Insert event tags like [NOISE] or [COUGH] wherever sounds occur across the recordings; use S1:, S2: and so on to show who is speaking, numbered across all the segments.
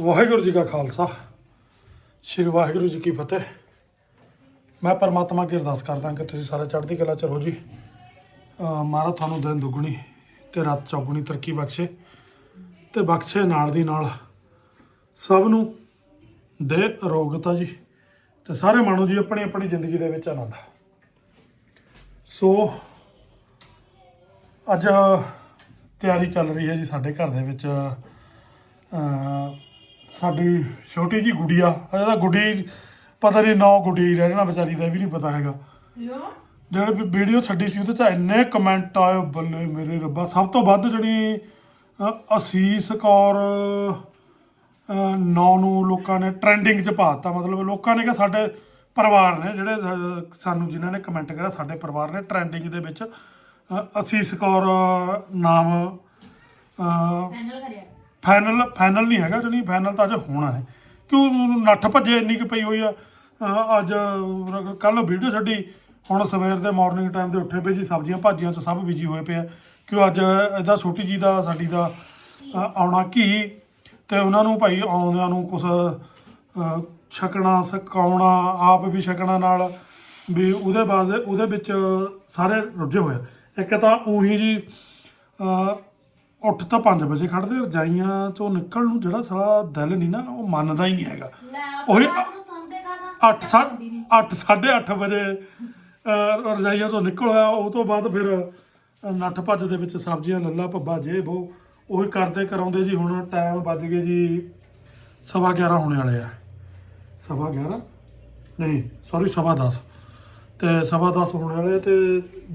S1: ਵਾਹਿਗੁਰੂ ਜੀ ਕਾ ਖਾਲਸਾ। ਸ੍ਰੀ ਵਾਹਿਗੁਰੂ ਜੀ ਕੀ ਫਤਿਹ। ਮੈਂ ਪਰਮਾਤਮਾ ਅੱਗੇ ਅਰਦਾਸ ਕਰਦਾ ਕਿ ਤੁਸੀਂ ਸਾਰੇ ਚੜ੍ਹਦੀ ਕਲਾ ਚ ਰਹੋ ਜੀ। ਅਹ ਮਹਾਰਾਜ ਤੁਹਾਨੂੰ ਦਿਨ ਦੁੱਗਣੀ ਤੇ ਰਾਤ ਚੌਗਣੀ ਤਰੱਕੀ ਬਖਸ਼ੇ ਤੇ ਬਖਸ਼ੇ ਨਾਲ ਦੀ ਨਾਲ ਸਭ ਨੂੰ ਦੇ ਅਰੋਗਤਾ ਜੀ ਤੇ ਸਾਰੇ ਮਾਣੋ ਜੀ ਆਪਣੀ ਆਪਣੀ ਜ਼ਿੰਦਗੀ ਦੇ ਵਿੱਚ ਆਨੰਦ। ਸੋ ਅੱਜ ਤਿਆਰੀ ਚੱਲ ਰਹੀ ਹੈ ਜੀ ਸਾਡੇ ਘਰ ਦੇ ਵਿੱਚ। ਸਾਡੀ ਛੋਟੀ ਜੀ ਗੁੜੀਆ ਅਜੇ ਤਾਂ ਗੁੱਡੀ ਪਤਾ ਨਹੀਂ ਨੌ ਗੁੱਡੀ ਰਹਿ ਜਾਣਾ ਵਿਚਾਰੀ ਦਾ ਇਹ ਵੀ ਨਹੀਂ ਪਤਾ ਹੈਗਾ। ਜਿਹੜੇ ਵੀਡੀਓ ਛੱਡੀ ਸੀ ਉਹਦੇ ਚ ਇੰਨੇ ਕਮੈਂਟ ਆਏ ਬੱਲੇ ਮੇਰੇ ਰੱਬਾ। ਸਭ ਤੋਂ ਵੱਧ ਜਿਹੜੀ ਅ, ਅਸੀਸ ਕੌਰ ਅ, ਨੌ ਨੂੰ ਲੋਕਾਂ ਨੇ ਟ੍ਰੈਂਡਿੰਗ 'ਚ ਪਾਤਾ ਮਤਲਬ ਲੋਕਾਂ ਨੇ ਕਿ ਸਾਡੇ ਪਰਿਵਾਰ ਨੇ ਜਿਹੜੇ ਸਾ- ਸਾਨੂੰ ਜਿਨ੍ਹਾਂ ਨੇ ਕਮੈਂਟ ਕਰਿਆ ਸਾਡੇ ਪਰਿਵਾਰ ਨੇ ਟ੍ਰੈਂਡਿੰਗ ਦੇ ਵਿੱਚ ਅ, ਅਸੀਸ ਕੌਰ ਨਾਮ ਅ,
S2: ਫਾਈਨਲ ਕਰਿਆ
S1: ਫਾਈਨਲ ਫਾਈਨਲ ਨਹੀਂ ਹੈਗਾ ਜਣੀ ਫਾਈਨਲ ਤਾਂ ਅਜੇ ਹੋਣਾ ਹੈ। ਕਿਉਂ ਨੱਠ ਭੱਜੇ ਇੰਨੀ ਕੁ ਪਈ ਹੋਈ ਆ? ਅਹ ਅੱਜ ਕੱਲ ਵੀਡੀਓ ਛੱਡੀ। ਹੁਣ ਸਵੇਰ ਦੇ ਮਾਰਨਿੰਗ ਟਾਈਮ ਦੇ ਉੱਠੇ ਪਏ ਜੀ, ਸਬਜ਼ੀਆਂ ਭਾਜੀਆਂ 'ਚ ਸਭ ਬਿਜ਼ੀ ਹੋਏ ਪਏ ਆ। ਕਿਉਂ ਅੱਜ ਇਹਦਾ ਛੋਟੀ ਜੀ ਦਾ, ਸਾਡੀ ਦਾ, ਅਹ ਆਉਣਾ ਘੀ ਤੇ ਉਹਨਾਂ ਨੂੰ ਭਾਈ ਆਉਂਦਿਆਂ ਨੂੰ ਕੁਛ ਛਕਣਾ ਸਕਾਉਣਾ ਆਪ ਵੀ ਛਕਣਾ ਨਾਲ ਵੀ ਉਹਦੇ ਬਾਅਦ, ਉਹਦੇ ਵਿੱਚ ਸਾਰੇ ਰੁੱਝੇ ਹੋਏ ਆ। ਇੱਕ ਤਾਂ ਉਹੀ ਜੀ, ਅਹ ਉੱਠ ਤਾਂ 5 ਵਜੇ ਖੜਦੇ ਰਜਾਈਆਂ ਚੋਂ ਨਿਕਲਣ ਨੂੰ ਜਿਹੜਾ ਸਾਲਾ ਦਿਲ ਨਹੀਂ ਨਾ ਉਹ ਮੰਨਦਾ ਹੀ ਨਹੀਂ ਹੈਗਾ।
S2: ਲੈ
S1: ਉਹੀ-
S2: ਆਪਾਂ ਨੂੰ ਸੌਂਦੇ ਕਾਦਾ
S1: 8 8 8:30 ਵਜੇ ਅਹ, ਰਜਾਈਆਂ ਤੋਂ ਨਿਕਲਿਆ ਉਹ ਤੋਂ ਬਾਅਦ ਫਿਰ ਅਹ, ਨੱਠ ਭੱਜ ਦੇ ਵਿੱਚ ਸਬਜ਼ੀਆਂ ਲੱਲਾ ਭੱਬਾ ਜੇ ਉਹ ਉਹੀ ਕਰਦੇ ਕਰਾਉਂਦੇ ਜੀ ਹੁਣ ਟਾਈਮ ਵੱਜ ਗਏ ਜੀ ਸਵਾ 11 ਹੋਣੇ ਵਾਲੇ ਆ। ਸਵਾ 11 ਨਹੀਂ ਸੌਰੀ ਸਵਾ 10 ਤੇ ਸਵਾ 10 ਹੋਣੇ ਵਾਲੇ ਤੇ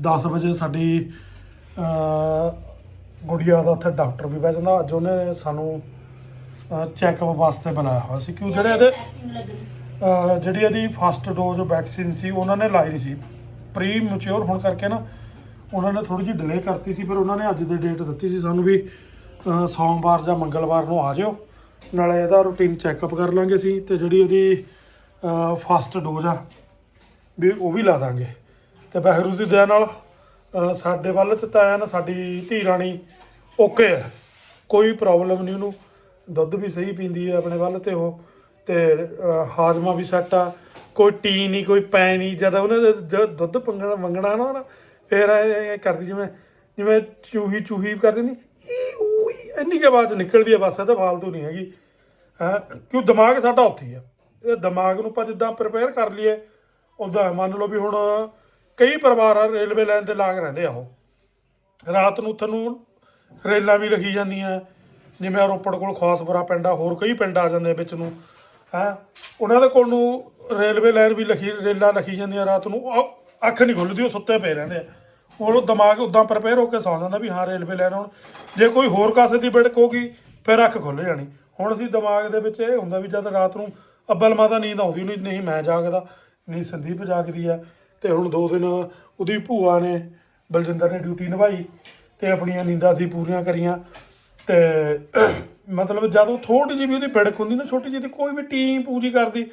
S1: 10 ਵਜੇ ਸਾਡੀ ਅਹ, ਗੁੜੀਆ ਦਾ ਉੱਥੇ ਡਾਕਟਰ ਵੀ ਬਹਿ ਜਾਂਦਾ। ਅੱਜ ਉਹਨੇ ਸਾਨੂੰ ਚੈੱਕਅਪ ਵਾਸਤੇ ਬੁਲਾਇਆ ਹੋਇਆ ਸੀ। ਕਿਉਂ? ਜਿਹੜੇ ਇਹਦੇ ਅਹ ਜਿਹੜੀ ਇਹਦੀ ਫਸਟ ਡੋਜ਼ ਵੈਕਸੀਨ ਸੀ ਉਹਨਾਂ ਨੇ ਲਾਈ ਨਹੀਂ ਸੀ। ਪ੍ਰੀ ਮੈਚੁਰ ਹੋਣ ਕਰਕੇ ਨਾ ਉਹਨਾਂ ਨੇ ਥੋੜੀ ਜਿਹੀ ਡਿਲੇ ਕਰਤੀ ਸੀ ਫਿਰ ਉਹਨਾਂ ਨੇ ਅੱਜ ਦੇ ਡੇਟ ਦਿੱਤੀ ਸੀ ਸਾਨੂੰ ਵੀ ਅਹ ਸੋਮਵਾਰ ਜਾਂ ਮੰਗਲਵਾਰ ਨੂੰ ਆ ਜਾਓ। ਨਾਲੇ ਇਹਦਾ ਰੂਟੀਨ ਚੈੱਕਅਪ ਕਰ ਲਾਂਗੇ ਸੀ ਤੇ ਜਿਹੜੀ ਇਹਦੀ ਫਸਟ ਡੋਜ਼ ਆ ਵੀ ਉਹ ਵੀ ਲਾ ਦਾਂਗੇ। ਤੇ ਵਾਹਿਗੁਰੂ ਦੀ ਦਇਆ ਨਾਲ ਸਾਡੇ ਵੱਲ ਤੇ ਤਾਂ ਐਨ ਸਾਡੀ ਧੀ ਰਾਣੀ ਓਕੇ ਹੈ ਕੋਈ ਪ੍ਰੋਬਲਮ ਨਹੀਂ ਉਹਨੂੰ। ਦੁੱਧ ਵੀ ਸਹੀ ਪੀਂਦੀ ਹੈ ਆਪਣੇ ਵੱਲ ਤੇ ਉਹ। ਤੇ ਹਾਜ਼ਮਾ ਵੀ ਸੈੱਟ ਆ। ਕੋਈ ਟੀ ਨਹੀਂ ਕੋਈ ਪੈ ਨਹੀਂ ਜਦ ਉਹਨੇ ਜਦ ਦੁੱਧ ਪੰਗਣਾ ਮੰਗਣਾ ਨਾ ਉਹਨੇ, ਫਿਰ ਇਹ ਕਰਦੀ ਜਿਵੇਂ ਜਿਵੇਂ ਚੂਹੀ ਚੂਹੀ ਕਰ ਦਿੰਦੀ। ਇੰਨੀ ਕੇ ਆਵਾਜ਼ ਨਿਕਲਦੀ ਹੈ ਬਸ ਇਹ ਤਾਂ ਫਾਲਤੂ ਨਹੀਂ ਹੈਗੀ। ਹੈ ਕਿਉਂ ਦਿਮਾਗ ਸਾਡਾ ਉੱਥੇ ਹੀ ਆ। ਇਹ ਦਿਮਾਗ ਨੂੰ ਆਪਾਂ ਜਿੱਦਾਂ ਪ੍ਰਪੇਅਰ ਕਰ ਲਈਏ ਉਦਾਂ ਮੰਨ ਲਓ ਵੀ ਹੁਣ ਕਈ ਪਰਿਵਾਰ ਆ, ਰੇਲਵੇ ਲਾਈਨ ਤੇ ਲਾਗ ਰਹਿੰਦੇ ਆ ਉਹ। ਰਾਤ ਨੂੰ ਉੱਥੇ ਨੂੰ ਰੇਲਾਂ ਵੀ ਲਿਖੀ ਜਾਂਦੀਆਂ, ਜਿਵੇਂ ਰੋਪੜ ਕੋਲ ਖਾਸਪੁਰਾ ਪਿੰਡ ਆ, ਹੋਰ ਕਈ ਪਿੰਡ ਆ ਜਾਂਦੇ ਵਿੱਚ ਨੂੰ, ਹੈ। ਉਹਨਾਂ ਦੇ ਕੋਲ ਨੂੰ ਰੇਲਵੇ ਲਾਈਨ ਵੀ ਲਿਖੀ, ਰੇਲਾਂ ਲਿਖੀ ਜਾਂਦੀਆਂ ਰਾਤ ਨੂੰ। ਉਹ ਅੱਖ ਨਹੀਂ ਖੁੱਲਦੀ, ਉਹ ਸੁੱਤੇ ਪਏ ਰਹਿੰਦੇ ਆ। ਉਹ ਦਿਮਾਗ ਉਦਾਂ ਪ੍ਰਪੇਅਰ ਹੋ ਕੇ ਸੌਂ ਜਾਂਦਾ ਵੀ ਹਾਂ, ਰੇਲਵੇ ਲਾਈਨ ਹੁਣ, ਜੇ ਕੋਈ ਹੋਰ ਕਾਸੇ ਦੀ ਬਿੜਕ ਹੋਗੀ ਫਿਰ ਅੱਖ ਖੁੱਲ ਜਾਣੀ। ਹੁਣ ਅਸੀਂ ਦਿਮਾਗ ਦੇ ਵਿੱਚ ਇਹ ਹੁੰਦਾ ਵੀ ਜਦ ਰਾਤ ਨੂੰ ਅੱਬਲ ਮਾਤਾ ਨੀਂਦ ਆਉਂਦੀ ਨਹੀਂ ਨਹੀਂ ਮੈਂ ਜਾਗਦਾ, ਨਹੀਂ ਸੰਦੀਪ ਜਾਗਦੀ ਆ ਤੇ ਹੁਣ ਦੋ ਦਿਨ ਉਹਦੀ ਭੂਆ ਨੇ ਬਲਜਿੰਦਰ ਨੇ ਡਿਊਟੀ ਨਿਭਾਈ ਤੇ ਆਪਣੀਆਂ ਨੀਂਦਾਂ ਸੀ ਪੂਰੀਆਂ ਕਰੀਆਂ ਤੇ ਮਤਲਬ ਜਦੋਂ ਥੋੜੀ ਜਿਹੀ ਵੀ ਉਹਦੀ ਬਿੜਕ ਹੁੰਦੀ ਨਾ, ਛੋਟੀ ਜਿਹੀ ਦੀ ਕੋਈ ਵੀ ਟੀਮ ਪੂਰੀ ਕਰਦੀ,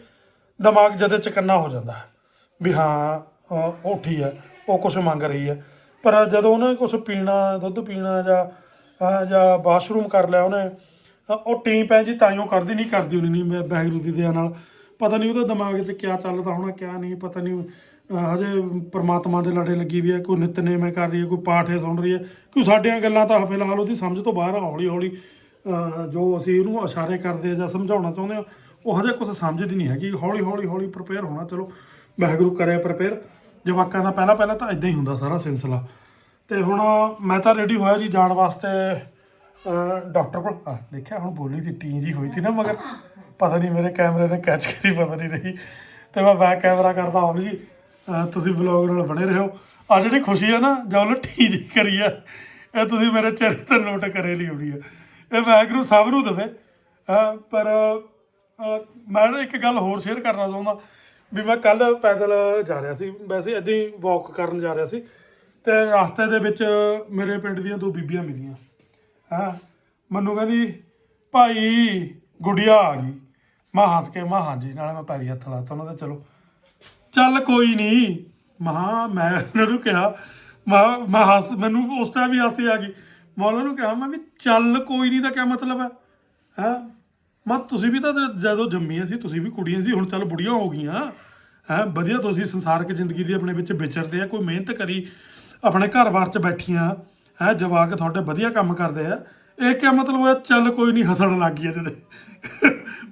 S1: ਦਿਮਾਗ ਜਦੇ ਚਕੰਨਾ ਹੋ ਜਾਂਦਾ ਵੀ ਹਾਂ ਉਹ ਉੱਠੀ ਹੈ, ਉਹ ਕੁਝ ਮੰਗ ਰਹੀ ਹੈ। ਪਰ ਜਦੋਂ ਉਹਨੇ ਕੁਝ ਪੀਣਾ, ਦੁੱਧ ਪੀਣਾ ਜਾਂ, ਅਹ, ਜਾਂ ਬਾਥਰੂਮ ਕਰ ਲਿਆ ਉਹਨੇ ਉਹ ਟੀਮ ਪੈ ਜੀ ਤਾਈਓ ਕਰਦੀ ਨਹੀਂ, ਕਰਦੀ ਉਹਨੇ ਨਹੀਂ, ਮੈਂ ਵਾਹਿਗੁਰੂ ਦੀ ਦਇਆ ਨਾਲ। ਪਤਾ ਨਹੀਂ ਉਹਦੇ ਦਿਮਾਗ 'ਚ ਕੀ ਚੱਲਦਾ ਹੋਣਾ ਕੀ ਨਹੀਂ, ਪਤਾ ਨਹੀਂ ਹਜੇ ਪਰਮਾਤਮਾ ਦੇ ਲੜੇ ਲੱਗੀ ਵੀ ਹੈ, ਕੋਈ ਨਿਤਨੇਮ ਕਰ ਰਹੀ ਹੈ ਕੋਈ ਪਾਠ ਹੈ ਸੁਣ ਰਹੀ ਹੈ, ਕੋਈ ਸਾਡੀਆਂ ਗੱਲਾਂ ਤਾਂ ਫਿਲਹਾਲ ਉਹਦੀ ਸਮਝ ਤੋਂ ਬਾਹਰ ਆ ਹੌਲੀ ਹੌਲੀ ਜੋ ਅਸੀਂ ਉਹਨੂੰ ਇਸ਼ਾਰੇ ਕਰਦੇ ਜਾਂ ਸਮਝਾਉਣਾ ਚਾਹੁੰਦੇ ਹਾਂ ਉਹ ਹਜੇ ਕੁਝ ਸਮਝਦੀ ਨਹੀਂ ਹੈਗੀ ਹੌਲੀ ਹੌਲੀ ਹੌਲੀ ਪ੍ਰਪੇਅਰ ਹੋਣਾ, ਚਲੋ, ਵਾਹਿਗੁਰੂ ਕਰਿਆ ਪ੍ਰਪੇਅਰ ਜਵਾਕਾਂ ਦਾ ਪਹਿਲਾਂ ਪਹਿਲਾਂ ਤਾਂ ਇਦਾਂ ਹੀ ਹੁੰਦਾ ਸਾਰਾ ਸਿਲਸਿਲਾ। ਤੇ ਹੁਣ ਮੈਂ ਤਾਂ ਰੈਡੀ ਹੋਇਆ ਜੀ ਜਾਣ ਵਾਸਤੇ ਡਾਕਟਰ ਕੋਲ ਆ ਦੇਖਿਆ, ਹੁਣ ਬੋਲੀ ਦੀ ਟੀ ਜੀ ਹੋਈ ਸੀ ਨਾ ਮਗਰ, ਪਤਾ ਨਹੀਂ ਮੇਰੇ ਕੈਮਰੇ ਨੇ ਕੈਚ ਕਰੀ, ਪਤਾ ਨਹੀਂ ਰਹੀ। ਤੇ ਮੈਂ ਬੈਕ ਕੈਮਰਾ ਕਰਦਾ ਹਾਂ ਜੀ। ਤੁਸੀਂ ਵਲੌਗ ਨਾਲ ਬਣੇ ਰਹੋ। ਆ ਜਿਹੜੀ ਖੁਸ਼ੀ ਹੈ ਨਾ, ਜੋ ਟੀ ਜੀ ਕਰੀ ਆ ਇਹ ਤੁਸੀਂ ਮੇਰੇ ਚਿਹਰੇ ਤੇ ਨੋਟ ਕਰੇ ਲਈ ਹੋਣੀ ਹੈ ਇਹ ਵਾਹਿਗੁਰੂ ਸਭ ਨੂੰ ਦੇਵੇ। ਅਹ ਪਰ ਮੈਂ ਨਾ ਇੱਕ ਗੱਲ ਹੋਰ ਸ਼ੇਅਰ ਕਰਨਾ ਚਾਹੁੰਦਾ। ਵੀ ਮੈਂ ਕੱਲ ਪੈਦਲ ਜਾ ਰਿਹਾ ਸੀ। ਵੈਸੇ ਏਦਾਂ ਹੀ ਵਾਕ ਕਰਨ ਜਾ ਰਿਹਾ ਸੀ। ਤੇ ਰਸਤੇ ਦੇ ਵਿੱਚ ਮੇਰੇ ਪਿੰਡ ਦੀਆਂ ਦੋ ਬੀਬੀਆਂ ਮਿਲੀਆਂ। ਹਾਂ? ਮੈਨੂੰ ਕਹਿੰਦੀ, ਭਾਈ, ਗੁੜੀਆ ਆ ਗਈ। ਮੈਂ ਹੱਸ ਕੇ, ਮੈਂ ਹਾਂਜੀ, ਨਾਲੇ ਮੈਂ ਪੈਰੀ ਹੱਥ ਲਾਤਾ ਉਹਨਾਂ ਦੇ, ਚਲੋ। ਚੱਲ ਕੋਈ ਨਹੀਂ। ਮਹਾ ਮੈਂ ਉਹਨਾਂ ਨੂੰ ਕਿਹਾ ਮੈਂ ਮੈਂ ਹੱਸ ਮੈਨੂੰ ਉਸ ਟਾਈਮ ਵੀ ਹਾਸੀ ਆ ਗਈ। ਮੈਂ ਉਹਨਾਂ ਨੂੰ ਕਿਹਾ ਮੈਂ ਵੀ ਚੱਲ ਕੋਈ ਨਹੀਂ ਦਾ ਕੀ ਮਤਲਬ ਹੈ? ਹੈ? ਮੈਂ ਤੁਸੀਂ ਵੀ ਤਾਂ ਜਦੋਂ ਜੰਮੀਆਂ ਸੀ ਤੁਸੀਂ ਵੀ ਕੁੜੀਆਂ ਸੀ ਹੁਣ ਚੱਲ ਬੁੜੀਆਂ ਹੋ ਗਈਆਂ। ਹੈ ਵਧੀਆ ਤੁਸੀਂ ਸੰਸਾਰਕ ਜ਼ਿੰਦਗੀ ਦੀ ਆਪਣੇ ਵਿੱਚ ਵਿਚਰਦੇ ਆ ਕੋਈ ਮਿਹਨਤ ਕਰੀ ਆਪਣੇ ਘਰ-ਬਾਰ 'ਚ ਬੈਠੀਆਂ। ਹੈ ਜਵਾਕ ਤੁਹਾਡੇ ਵਧੀਆ ਕੰਮ ਕਰਦੇ ਆ। ਇਹ ਕੀ ਮਤਲਬ ਹੋਇਆ? ਚੱਲ ਕੋਈ ਨਹੀਂ ਹੱਸਣ ਲੱਗ ਗਈ ਜਦੇ।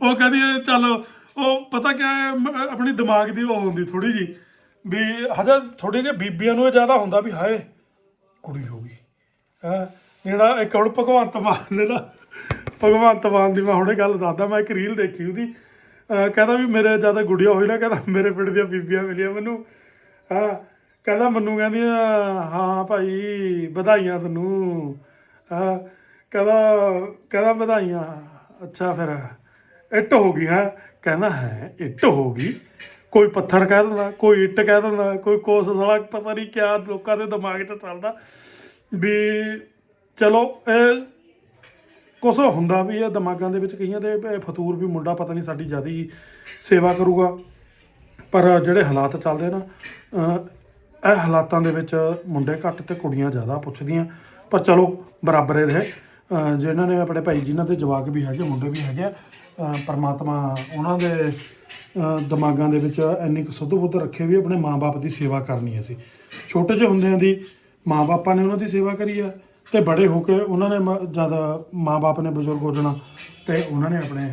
S1: ਉਹ ਕਹਿੰਦੀ ਹੈ, ਚੱਲ ਉਹ ਪਤਾ ਕਿਆ ਹੈ, ਮ- ਆਪਣੀ ਦਿਮਾਗ ਦੀ ਉਹ ਹੁੰਦੀ ਥੋੜੀ ਜੀ ਵੀ ਹਜੇ ਥੋੜੀ ਜਿਹੇ ਬੀਬੀਆਂ ਨੂੰ ਇਹ ਜ਼ਿਆਦਾ ਹੁੰਦਾ ਵੀ ਹਾਏ, ਕੁੜੀ ਹੋ ਗਈ। ਹੈ, ਜਿਹੜਾ ਇੱਕ ਹੁਣ ਭਗਵੰਤ ਮਾਨ ਨੇ ਨਾ, ਭਗਵੰਤ ਮਾਨ ਦੀ ਮੈਂ ਹੁਣੇ ਗੱਲ ਦੱਸਦਾ, ਮੈਂ ਇੱਕ ਰੀਲ ਦੇਖੀ ਉਹਦੀ। ਅਹ ਕਹਿੰਦਾ ਵੀ ਮੇਰੇ ਜ਼ਿਆਦਾ ਗੁੜੀਆ ਹੋਈ ਨਾ, ਕਹਿੰਦਾ ਮੇਰੇ ਪਿੰਡ ਦੀਆਂ ਬੀਬੀਆਂ ਮਿਲੀਆਂ ਮੈਨੂੰ। ਹਾਂ, ਕਹਿੰਦਾ ਮੈਨੂੰ ਕਹਿੰਦੀਆਂ ਹਾਂ ਭਾਈ, ਵਧਾਈਆਂ ਤੈਨੂੰ। ਹਾਂ, ਕਹਿੰਦਾ ਕਹਿੰਦਾ ਵਧਾਈਆਂ। ਅੱਛਾ ਫਿਰ, ਇੱਟ ਹੋ ਗਈ, ਹੈ। ਕਹਿੰਦਾ ਹੈ, ਇੱਟ ਹੋ ਗਈ। ਕੋਈ ਪੱਥਰ ਕਹਿ ਦਿੰਦਾ, ਕੋਈ ਇੱਟ ਕਹਿ ਦਿੰਦਾ, ਕੋਈ ਕੋਸ ਸਾਲਾ, ਪਤਾ ਨਹੀਂ ਕਿਆ ਲੋਕਾਂ ਦੇ ਦਿਮਾਗ 'ਚ ਚੱਲਦਾ ਵੀ ਚਲੋ ਇਹ ਕੁਛ ਹੁੰਦਾ ਵੀ ਇਹ ਦਿਮਾਗਾਂ ਦੇ ਵਿੱਚ ਕਈਆਂ ਦੇ, ਇਹ ਫਤੂਰ ਵੀ ਮੁੰਡਾ ਪਤਾ ਨਹੀਂ ਸਾਡੀ ਜ਼ਿਆਦਾ ਸੇਵਾ ਕਰੂਗਾ। ਪਰ ਜਿਹੜੇ ਹਾਲਾਤ ਚੱਲਦੇ ਨਾ ਇਹ ਹਾਲਾਤਾਂ ਦੇ ਵਿੱਚ ਮੁੰਡੇ ਘੱਟ ਤੇ ਕੁੜੀਆਂ ਜ਼ਿਆਦਾ ਪੁੱਛਦੀਆਂ। ਪਰ ਚਲੋ, ਬਰਾਬਰ ਹੀ ਰਹੇ। ਜਿਨ੍ਹਾਂ ਨੇ ਆਪਣੇ ਭਾਈ ਜਿਨ੍ਹਾਂ ਦੇ ਜਵਾਕ ਵੀ ਹੈਗੇ ਮੁੰਡੇ ਵੀ ਹੈਗੇ ਆ, ਪਰਮਾਤਮਾ ਉਹਨਾਂ ਦੇ ਦਿਮਾਗਾਂ ਦੇ ਵਿੱਚ ਇੰਨੀ ਕੁ ਸੁੱਧ ਬੁੱਧ ਰੱਖੇ ਵੀ ਆਪਣੇ ਮਾਪੇ ਦੀ ਸੇਵਾ ਕਰਨੀ ਅਸੀਂ। ਛੋਟੇ ਜਿਹੇ ਹੁੰਦਿਆਂ ਦੀ ਮਾਪੇ ਨੇ ਉਹਨਾਂ ਦੀ ਸੇਵਾ ਕਰੀ ਆ ਤੇ ਬੜੇ ਹੋ ਕੇ ਉਹਨਾਂ ਨੇ ਮ- ਜਦ ਮਾਪੇ ਨੇ ਬਜ਼ੁਰਗ ਹੋ ਜਾਣਾ ਤੇ ਉਹਨਾਂ ਨੇ ਆਪਣੇ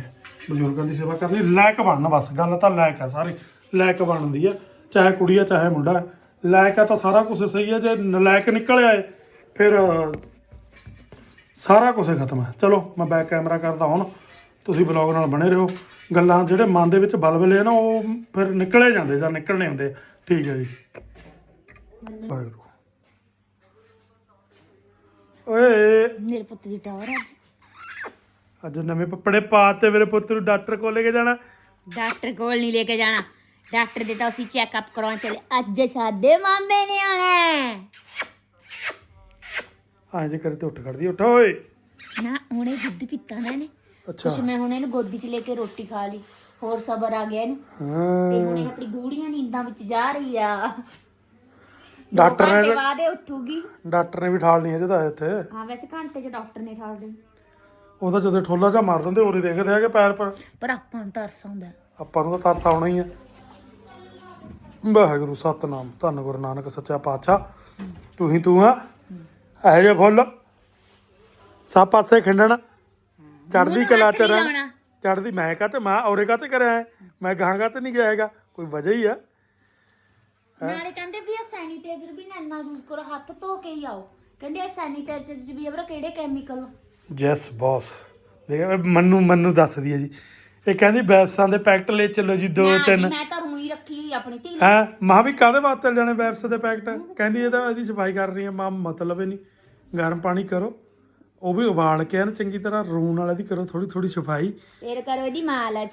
S1: ਬਜ਼ੁਰਗਾਂ ਦੀ ਸੇਵਾ ਕਰਨੀ। ਲਾਇਕ ਬਣਨਾ ਬਸ ਗੱਲ ਤਾਂ ਲਾਇਕ ਆ ਸਾਰੀ ਲਾਇਕ ਬਣਦੀ ਆ ਚਾਹੇ ਕੁੜੀ ਆ ਚਾਹੇ ਮੁੰਡਾ ਲਾਇਕ ਆ ਤਾਂ ਸਾਰਾ ਕੁਝ ਸਹੀ ਹੈ ਜੇ ਨਲਾਇਕ ਨਿਕਲ ਆਏ ਫਿਰ ਸਾਰਾ ਕੁਝ ਖਤਮ ਹੈ। ਚਲੋ ਮੈਂ ਬੈਕ ਕੈਮਰਾ ਕਰਦਾ ਹੁਣ। ਤੁਸੀਂ ਬਲੌਗ ਨਾਲ ਬਣੇ ਰਹੋ। ਗੱਲਾਂ ਜਿਹੜੇ ਮਨ ਦੇ ਵਿੱਚ ਬਲਬਲੇ ਆ ਨਾ ਉਹ ਫਿਰ ਨਿਕਲੇ ਜਾਂਦੇ ਜਾਂ ਨਿਕਲਣੇ ਹੁੰਦੇ। ਠੀਕ ਹੈ ਜੀ। ਵਾਹਿਗੁਰੂ ਓਏ।
S2: ਮੇਰੇ ਪੁੱਤ ਦੀ ਟੌਰ ਹੈ
S1: ਅੱਜ ਨਵੇਂ ਕੱਪੜੇ ਪਾ ਤੇ ਮੇਰੇ ਪੁੱਤ ਨੂੰ ਡਾਕਟਰ ਕੋਲ ਲੈ ਕੇ ਜਾਣਾ।
S2: ਡਾਕਟਰ ਕੋਲ ਨਹੀਂ ਲੈ ਕੇ ਜਾਣਾ। ਡਾਕਟਰ ਦੇ ਤਾਂ ਅਸੀਂ ਚੈੱਕਅਪ ਕਰਾਉਣ ਚਲੇ। ਅੱਜ ਸਾਡੇ ਮਾਮੇ ਨੇ ਆਣਾ ਹਾਂ
S1: ਜੇ ਕਰੇ ਤੇ ਉੱਠ ਖੜਦੀ ਉੱਠ ਓਏ।
S2: ਨਾ ਹੁਣੇ ਦੁੱਧ ਪੀਤਾ ਨਾ ਇਹਨੇ।
S1: ਅੱਛਾ।
S2: ਕੁਛ ਮੈਂ ਹੁਣ ਇਹਨੂੰ ਗੋਦੀ 'ਚ ਲੈ ਕੇ ਰੋਟੀ ਖਾ ਲਈ ਹੋਰ ਸਬਰ ਆ ਗਿਆ ਇਹਨੂੰ। ਤੇ
S1: ਹਾਂ
S2: ਹੁਣ ਇਹ ਆਪਣੀ ਗੂੜੀਆਂ ਨੀਂਦਾਂ ਵਿੱਚ ਜਾ ਰਹੀ ਆ।
S1: ਡਾਕਟਰ ਨੇ
S2: ਬਾਅਦ ਇਹ ਉੱਠੂਗੀ।
S1: ਡਾਕਟਰ ਨੇ ਵੀ ਠਾਲ ਨਹੀਂ ਅਜੇ ਤਾਂ ਇੱਥੇ
S2: ਹਾਂ ਵੈਸੇ ਘੰਟੇ 'ਚ ਡਾਕਟਰ ਨੇ ਠਾਲ ਦੇ
S1: ਉਹਦਾ ਜਦੋਂ ਠੋਲਾ ਜਾ ਮਾਰ ਦਿੰਦੇ ਉਰੇ ਦੇਖਦੇ ਹੈਗੇ ਪੈਰ ਪਰ।
S2: ਪਰ ਆਪਾਂ ਨੂੰ ਤਰਸ ਆਉਂਦਾ।
S1: ਆਪਾਂ ਨੂੰ ਤਾਂ ਤਰਸ ਆਉਣਾ ਹੀ ਆ। ਵਾਹਿਗੁਰੂ ਸਤਨਾਮ। ਧੰਨ ਗੁਰੂ ਨਾਨਕ ਸੱਚਾ ਪਾਤਸ਼ਾਹ। ਤੂੰ ਹੀ ਤੂੰ ਆ। ਇਹ ਫੁੱਲ। ਸਭ ਪਾਸੇ ਖਿੰਡਣ। ਚੜਦੀ ਕਲਾ ਚ ਰਹਿਣ। ਚੜਦੀ ਮੈਂ ਕਾ ਤੇ ਮੈਂ ਔਰੇ ਕਾ ਤੇ ਕਰਿਆ ਹੈ? ਮੈਂ ਗਾਂ ਕਾ ਤੇ ਨਹੀਂ ਗਿਆ ਹੈਗਾ? ਕੋਈ ਵਜ੍ਹਾ ਹੀ ਆ।
S2: ਨਾਲੇ ਕਹਿੰਦੇ ਵੀ ਇਹ ਸੈਨੀਟਾਈਜ਼ਰ ਵੀ ਨਾ ਇੰਨਾ ਯੂਜ਼ ਕਰੋ ਹੱਥ ਧੋ ਕੇ ਹੀ ਆਓ। ਕਹਿੰਦੇ ਇਹ ਸੈਨੀਟਾਈਜ਼ਰ 'ਚ ਵੀ ਅਬਰਾ ਕਿਹੜੇ ਕੈਮੀਕਲ
S1: ਯੈਸ ਬੌਸ ਦੇਖ ਮੰਨੂ ਮੰਨੂ ਦੱਸਦੀ ਹੈ ਜੀ। ਇਹ ਕਹਿੰਦੀ ਵੈਬਸਾਂ ਦੇ ਪੈਕਟ ਲੈ ਚੱਲੋ ਜੀ ਦੋ ਤਿੰਨ।
S2: ਮੈਂ ਤਾਂ ਰੂਈ ਰੱਖੀ ਹੋਈ ਆਪਣੀ ਧੀ ਲਈ।
S1: ਹਾਂ? ਮਾਂ ਵੀ ਕਾਦੇ ਵਾਸਤੇ ਲੈਣੇ ਵੈਬਸ ਦੇ ਪੈਕਟ? ਕਹਿੰਦੀ ਇਹਦਾ ਇਹਦੀ ਸਫ਼ਾਈ ਕਰ ਰਹੀ ਹੈ ਮਾਂ ਮਤਲਬ ਹੀ ਨਹੀਂ। ਗਰਮ ਪਾਣੀ ਕਰੋ। ਉਹ ਵੀ ਉਬਾਲ ਕੇ ਐਨ ਚੰਗੀ ਤਰ੍ਹਾਂ ਰੂਣ ਵਾਲੇ ਦੀ ਕਰੋ ਥੋੜੀ ਥੋੜੀ ਸਫ਼ਾਈ।
S2: ਫੇਰ ਕਰੋ ਇਹਦੀ ਮਾਲਚ।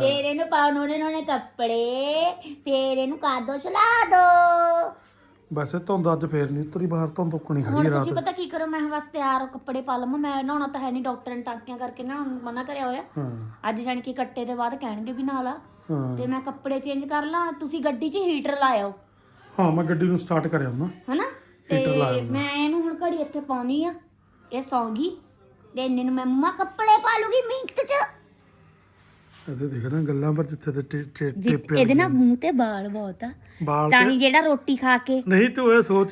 S2: ਫੇਰ ਇਹਨੂੰ ਪਾਉਣ ਉਹਨੇ ਨੋਨੇ ਕੱਪੜੇ। ਫੇਰ ਇਹਨੂੰ ਕਾਦੋ ਚਲਾ ਦੋ।
S1: ਵੈਸੇ ਧੁੰਦ ਅੱਜ ਫੇਰ ਨਹੀਂ ਉਤਰੀ ਬਾਹਰ ਧੁੰਦ ਉੱਕਣੀ ਖੜੀ
S2: ਹੁਣ
S1: ਰਾਤ।
S2: ਤੁਸੀਂ ਪਤਾ ਕੀ ਕਰੋ ਮੈਂ ਬਸ ਤਿਆਰ ਹੋ ਕੱਪੜੇ ਪਾ ਲਵਾਂ। ਮੈਂ ਨਹਾਉਣਾ ਤਾਂ ਹੈ ਨਹੀਂ ਡਾਕਟਰ ਨੇ ਟਾਂਕਿਆਂ ਕਰਕੇ ਨਾ ਮਨਾ ਕਰਿਆ ਹੋਇਆ।
S1: ਹਾਂ।
S2: ਅੱਜ ਜਾਣ ਕੇ ਕੱਟੇ ਦੇ ਬਾਅਦ ਕਹਿਣਗੇ ਵੀ ਨਾਲ। ਆ
S1: ਹਾਂ।
S2: ਤੇ ਮੈਂ ਕੱਪੜੇ ਚੇਂਜ ਕਰ ਲਾਂ। ਤੁਸੀਂ ਗੱਡੀ 'ਚ ਹੀਟਰ ਲਾਇਓ।
S1: ਹਾਂ ਮੈਂ ਗੱਡੀ ਨੂੰ ਸਟਾਰਟ ਕਰਿਆ ਹੁੰਦਾ।
S2: ਹਨਾ? ਮੈਂ ਇਹਨੂੰ ਹੁਣ ਘੜੀ ਇੱਥੇ ਪਾਉਣੀ ਆ ਇਹ ਸੌਂਗੀ ਤੇ ਇੰਨੇ ਨੂੰ ਮੈਂ ਮੰਮਾ ਕੱਪੜੇ ਪਾ ਲੂਗੀ ਮਿੰਟ 'ਚ।
S1: ਇਹਦੇ ਦੇਖ ਨਾ ਗੱਲਾਂ ਪਰ ਜਿੱਥੇ ਤੇ ਟੇ- ਟੇ-
S2: ਜੀ,
S1: ਟੇਪੇ
S2: ਇਹਦੇ ਨਾਲ ਮੂੰਹ ਤੇ ਵਾਲ ਬਹੁਤ ਆ।
S1: ਬਾਲ
S2: ਤਾਂ
S1: ਤੇ
S2: ਹੀ ਜਿਹੜਾ ਰੋਟੀ ਖਾ ਕੇ।
S1: ਨਹੀਂ ਤੂੰ ਇਹ ਸੋਚ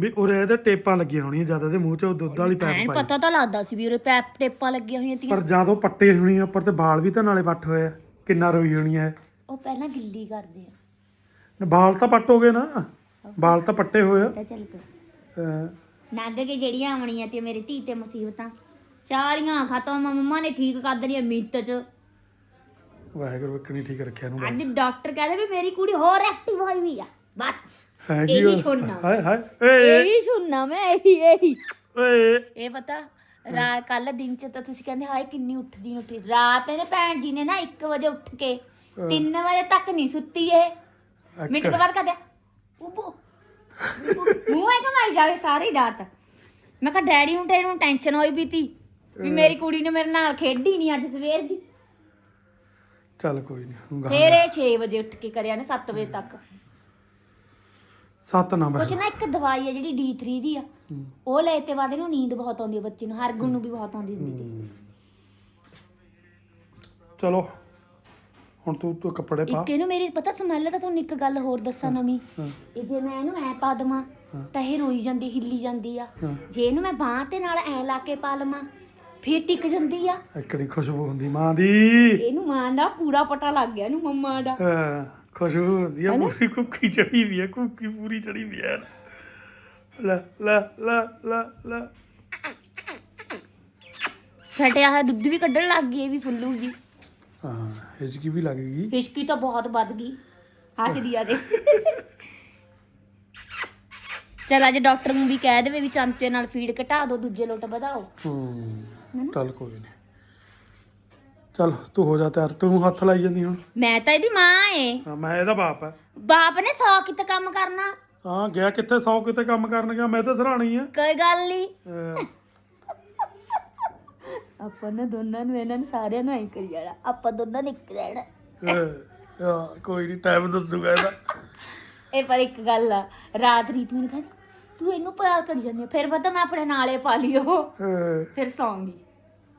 S1: ਵੀ ਉਰੇ ਇਹਦੇ ਟੇਪਾਂ ਲੱਗੀਆਂ ਹੋਣੀਆਂ ਜ਼ਿਆਦਾ ਦੇ ਮੂੰਹ 'ਚ ਉਹ ਦੁੱਧ ਵਾਲੀ ਪੈਪ ਪਾਈ।
S2: ਪਤਾ ਤਾਂ ਲੱਗਦਾ ਸੀ ਵੀ ਉਰੇ ਪੈਪ ਟੇਪਾਂ ਲੱਗੀਆਂ ਹੋਈਆਂ ਤੀਆਂ।
S1: ਪਰ ਜਦੋਂ ਪੱਟੇ ਹੋਣੀ ਉੱਪਰ ਤੇ ਵਾਲ ਵੀ ਤਾਂ ਨਾਲੇ ਵੱਟ ਹੋਏ ਆ ਕਿੰਨਾ ਰੋਈ ਹੋਣੀ ਆ ਇਹ।
S2: ਉਹ ਪਹਿਲਾਂ ਗਿੱਲੀ ਕਰਦੇ ਆ।
S1: ਵਾਲ ਤਾਂ ਪੱਟ ਹੋ ਗਏ ਨਾ। ਵਾਲ ਤਾਂ ਪੱਟੇ ਹੋਏ ਆ।
S2: ਤਾਂ ਚੱਲ ਪਏ
S1: ਅਹ
S2: ਨੰਗ ਕੇ ਜਿਹੜੀਆਂ ਆਉਣੀਆਂ ਤੇ ਮੇਰੀ ਧੀ ਤੇ ਮੁਸੀਬਤਾਂ ਚਾਲੀਆਂ ਖਤਮ ਮੰਮਾ ਨੇ ਠੀਕ ਕਰ ਦੇਣੀਆਂ ਮਿੰਟ 'ਚ।
S1: ਵਾਹਿਗੁਰੂ ਇੱਕ ਨਹੀਂ ਠੀਕ ਰੱਖਿਆ ਨੂੰ
S2: ਅੱਜ ਡਾਕਟਰ ਕਹਿੰਦੇ ਵੀ ਮੇਰੀ ਕੁੜੀ ਹੋਰ ਐਕਟਿਵ ਹੋਈ ਵੀ ਆ। ਬਸ
S1: ਹੈਗੀ
S2: ਇਹੀ
S1: ਉਹ-
S2: ਸੁਣਨਾ।
S1: ਹਾਏ ਹਾਏ ਏ
S2: ਇਹੀ ਸੁਣਨਾ ਮੈਂ ਇਹੀ ਇਹੀ।
S1: ਓਏ।
S2: ਇਹ ਪਤਾ ਰਾਤ ਕੱਲ ਦਿਨ ਚ ਤਾਂ ਤੁਸੀਂ ਕਹਿੰਦੇ ਹਾਏ ਕਿੰਨੀ ਉੱਠਦੀ ਉੱਠੀ। ਰਾਤ ਇਹਨੇ ਭੈਣ ਜੀ ਨੇ ਨਾ 1 ਵਜੇ ਉੱਠ ਕੇ 3 ਵਜੇ ਤੱਕ ਨਹੀਂ ਸੁੱਤੀ ਇਹ। ਮਿੰਟ ਕੇ ਬਾਅਦ ਕਹਦੇ ਉਬੋ ਮੂੰਹ ਕਮਾਈ ਜਾਵੇ ਸਾਰੀ ਰਾਤ। ਮੈਂ ਕਿਹਾ ਡੈਡੀ ਨੂੰ ਤੇ ਇਹਨੂੰ ਟੈਨਸ਼ਨ ਹੋਈ ਵੀ ਤੀ ਵੀ ਮੇਰੀ ਕੁੜੀ ਨੇ ਮੇਰੇ ਨਾਲ ਖੇਡੀ ਨਹੀਂ ਅੱਜ ਸਵੇਰ ਦੀ।
S1: ਚੱਲ ਕੋਈ ਨਹੀਂ
S2: ਫੇਰ ਇਹ 6 ਵਜੇ ਉੱਠ ਕੇ ਕਰਿਆ ਨੇ 7 ਵਜੇ ਤੱਕ।
S1: ਸੱਤ ਨਾ
S2: ਕੁਛ ਨਾ ਇੱਕ ਦਵਾਈ ਹੈ ਜਿਹੜੀ D3 ਦੀ ਆ। ਉਹ ਲੈ ਤੇ ਬਾਅਦ ਇਹਨੂੰ ਨੀਂਦ ਬਹੁਤ ਆਉਂਦੀ ਹੈ ਬੱਚੇ ਨੂੰ ਹਰ ਗੁਣ ਨੂੰ ਵੀ ਬਹੁਤ ਆਉਂਦੀ ਹੁੰਦੀ ਸੀ
S1: ਚਲੋ। ਹੁਣ ਤੂੰ ਤੂੰ ਕੱਪੜੇ ਪਾ।
S2: ਇੱਕ ਇਹਨੂੰ ਮੇਰੀ ਪਤਾ ਸਮੈਲ ਤਾਂ ਤੁਹਾਨੂੰ ਇੱਕ ਗੱਲ ਹੋਰ ਦੱਸਾਂ ਨਵੀਂ।
S1: ਹਾਂ।
S2: ਇਹ ਜੇ ਮੈਂ ਇਹਨੂੰ ਐ ਪਾ ਦੇਵਾਂ ਤਾਂ ਇਹ ਰੋਈ ਜਾਂਦੀ ਹਿੱਲੀ ਜਾਂਦੀ ਆ।
S1: ਹਾਂ।
S2: ਜੇ ਇਹਨੂੰ ਮੈਂ ਬਾਂਹ ਤੇ ਨਾਲ ਐ ਲਾ ਕੇ ਪਾ ਲਵਾਂ ਫੇਰ ਟਿਕ ਜਾਂਦੀ ਆ।
S1: ਇਕੜੀ ਖੁਸ਼ਬੂ ਹੁੰਦੀ ਮਾਂ ਦੀ?
S2: ਇਹਨੂੰ ਮਾਂ ਦਾ ਪੂਰਾ ਪਤਾ ਲੱਗ ਗਿਆ ਇਹਨੂੰ ਮੰਮਾ ਦਾ।
S1: ਹਾਂ, ਖੁਸ਼ਬੂ ਹੁੰਦੀ ਆ ਪੂਰੀ ਕੁੱਕੀ ਚੜੀ ਵੀ ਆ ਕੁੱਕੀ ਪੂਰੀ ਚੜੀ ਵੀ ਆ। ਲੈ ਲੈ ਲੈ ਲੈ ਲੈ।
S2: ਫਟਿਆ ਹੋਇਆ ਦੁੱਧ ਵੀ ਕੱਢਣ ਲੱਗ ਗਈ ਇਹ ਵੀ ਫੁੱਲੂਗੀ
S1: ਹਾਂ ਹਿਚਕੀ ਵੀ ਲੱਗ ਗਈ।
S2: ਹਿਸ਼ਕੀ ਤਾਂ ਬਹੁਤ ਵੱਧ ਗਈ। ਹੱਸਦੀ ਆ ਦੇ। ਚਲ ਅੱਜ ਡਾਕਟਰ ਨੂੰ ਵੀ ਕਹਿ ਦੇਵੇ ਵੀ ਚਮਚੇ ਨਾਲ ਫੀਡ ਘਟਾ ਦਿਓ ਦੂਜੇ ਲੋਟ ਵਧਾਓ।
S1: ਹੂੰ ਚੱਲ ਕੋਈ ਨਹੀਂ ਚੱਲ ਤੂੰ ਹੋ ਜਾ ਤਿਆਰ। ਤੂੰ ਹੱਥ ਲਾਈ ਜਾਂਦੀ ਹੁਣ।
S2: ਮੈਂ ਤਾਂ ਇਹਦੀ ਮਾਂ ਏ।
S1: ਹਾਂ, ਮੈਂ ਇਹਦਾ ਬਾਪ ਹੈ
S2: ਬਾਪ ਨੇ ਸੌ ਕਿਤੇ ਕੰਮ ਕਰਨਾ?
S1: ਹਾਂ ਗਿਆ ਕਿੱਥੇ? 100 ਕਿਤੇ ਕੰਮ ਕਰਨ ਗਿਆ? ਮੈਂ ਤਾਂ ਸਰਾਣੀ ਆ।
S2: ਕੋਈ ਗੱਲ ਨਹੀਂ
S1: ਅਹ,
S2: ਆਪਾਂ ਨੇ ਦੋਨਾਂ ਨੂੰ ਇਹਨਾਂ ਨੂੰ ਸਾਰਿਆਂ ਨੂੰ ਐਂ ਕਰੀ ਜਾਣਾ ਆਪਾਂ ਦੋਨਾਂ ਨੇ ਇੱਕ ਰਹਿਣਾ।
S1: ਅਹ, ਕੋਈ ਨਹੀਂ ਟਾਈਮ ਦੱਸੂਗਾ ਇਹਦਾ।
S2: ਇਹ ਪਰ ਇੱਕ ਗੱਲ ਆ ਰਾਤ ਰੀਤ ਮੈਨੂੰ ਕਹਿੰਦੀ ਤੂੰ ਇਹਨੂੰ ਪਿਆਰ ਕਰੀ ਜਾਂਦੀ ਆ। ਫਿਰ ਪਤਾ ਮੈਂ ਆਪਣੇ ਨਾਲੇ ਪਾ ਲਿਓ
S1: ਅਹ,
S2: ਫਿਰ ਸੌਂਗੀ।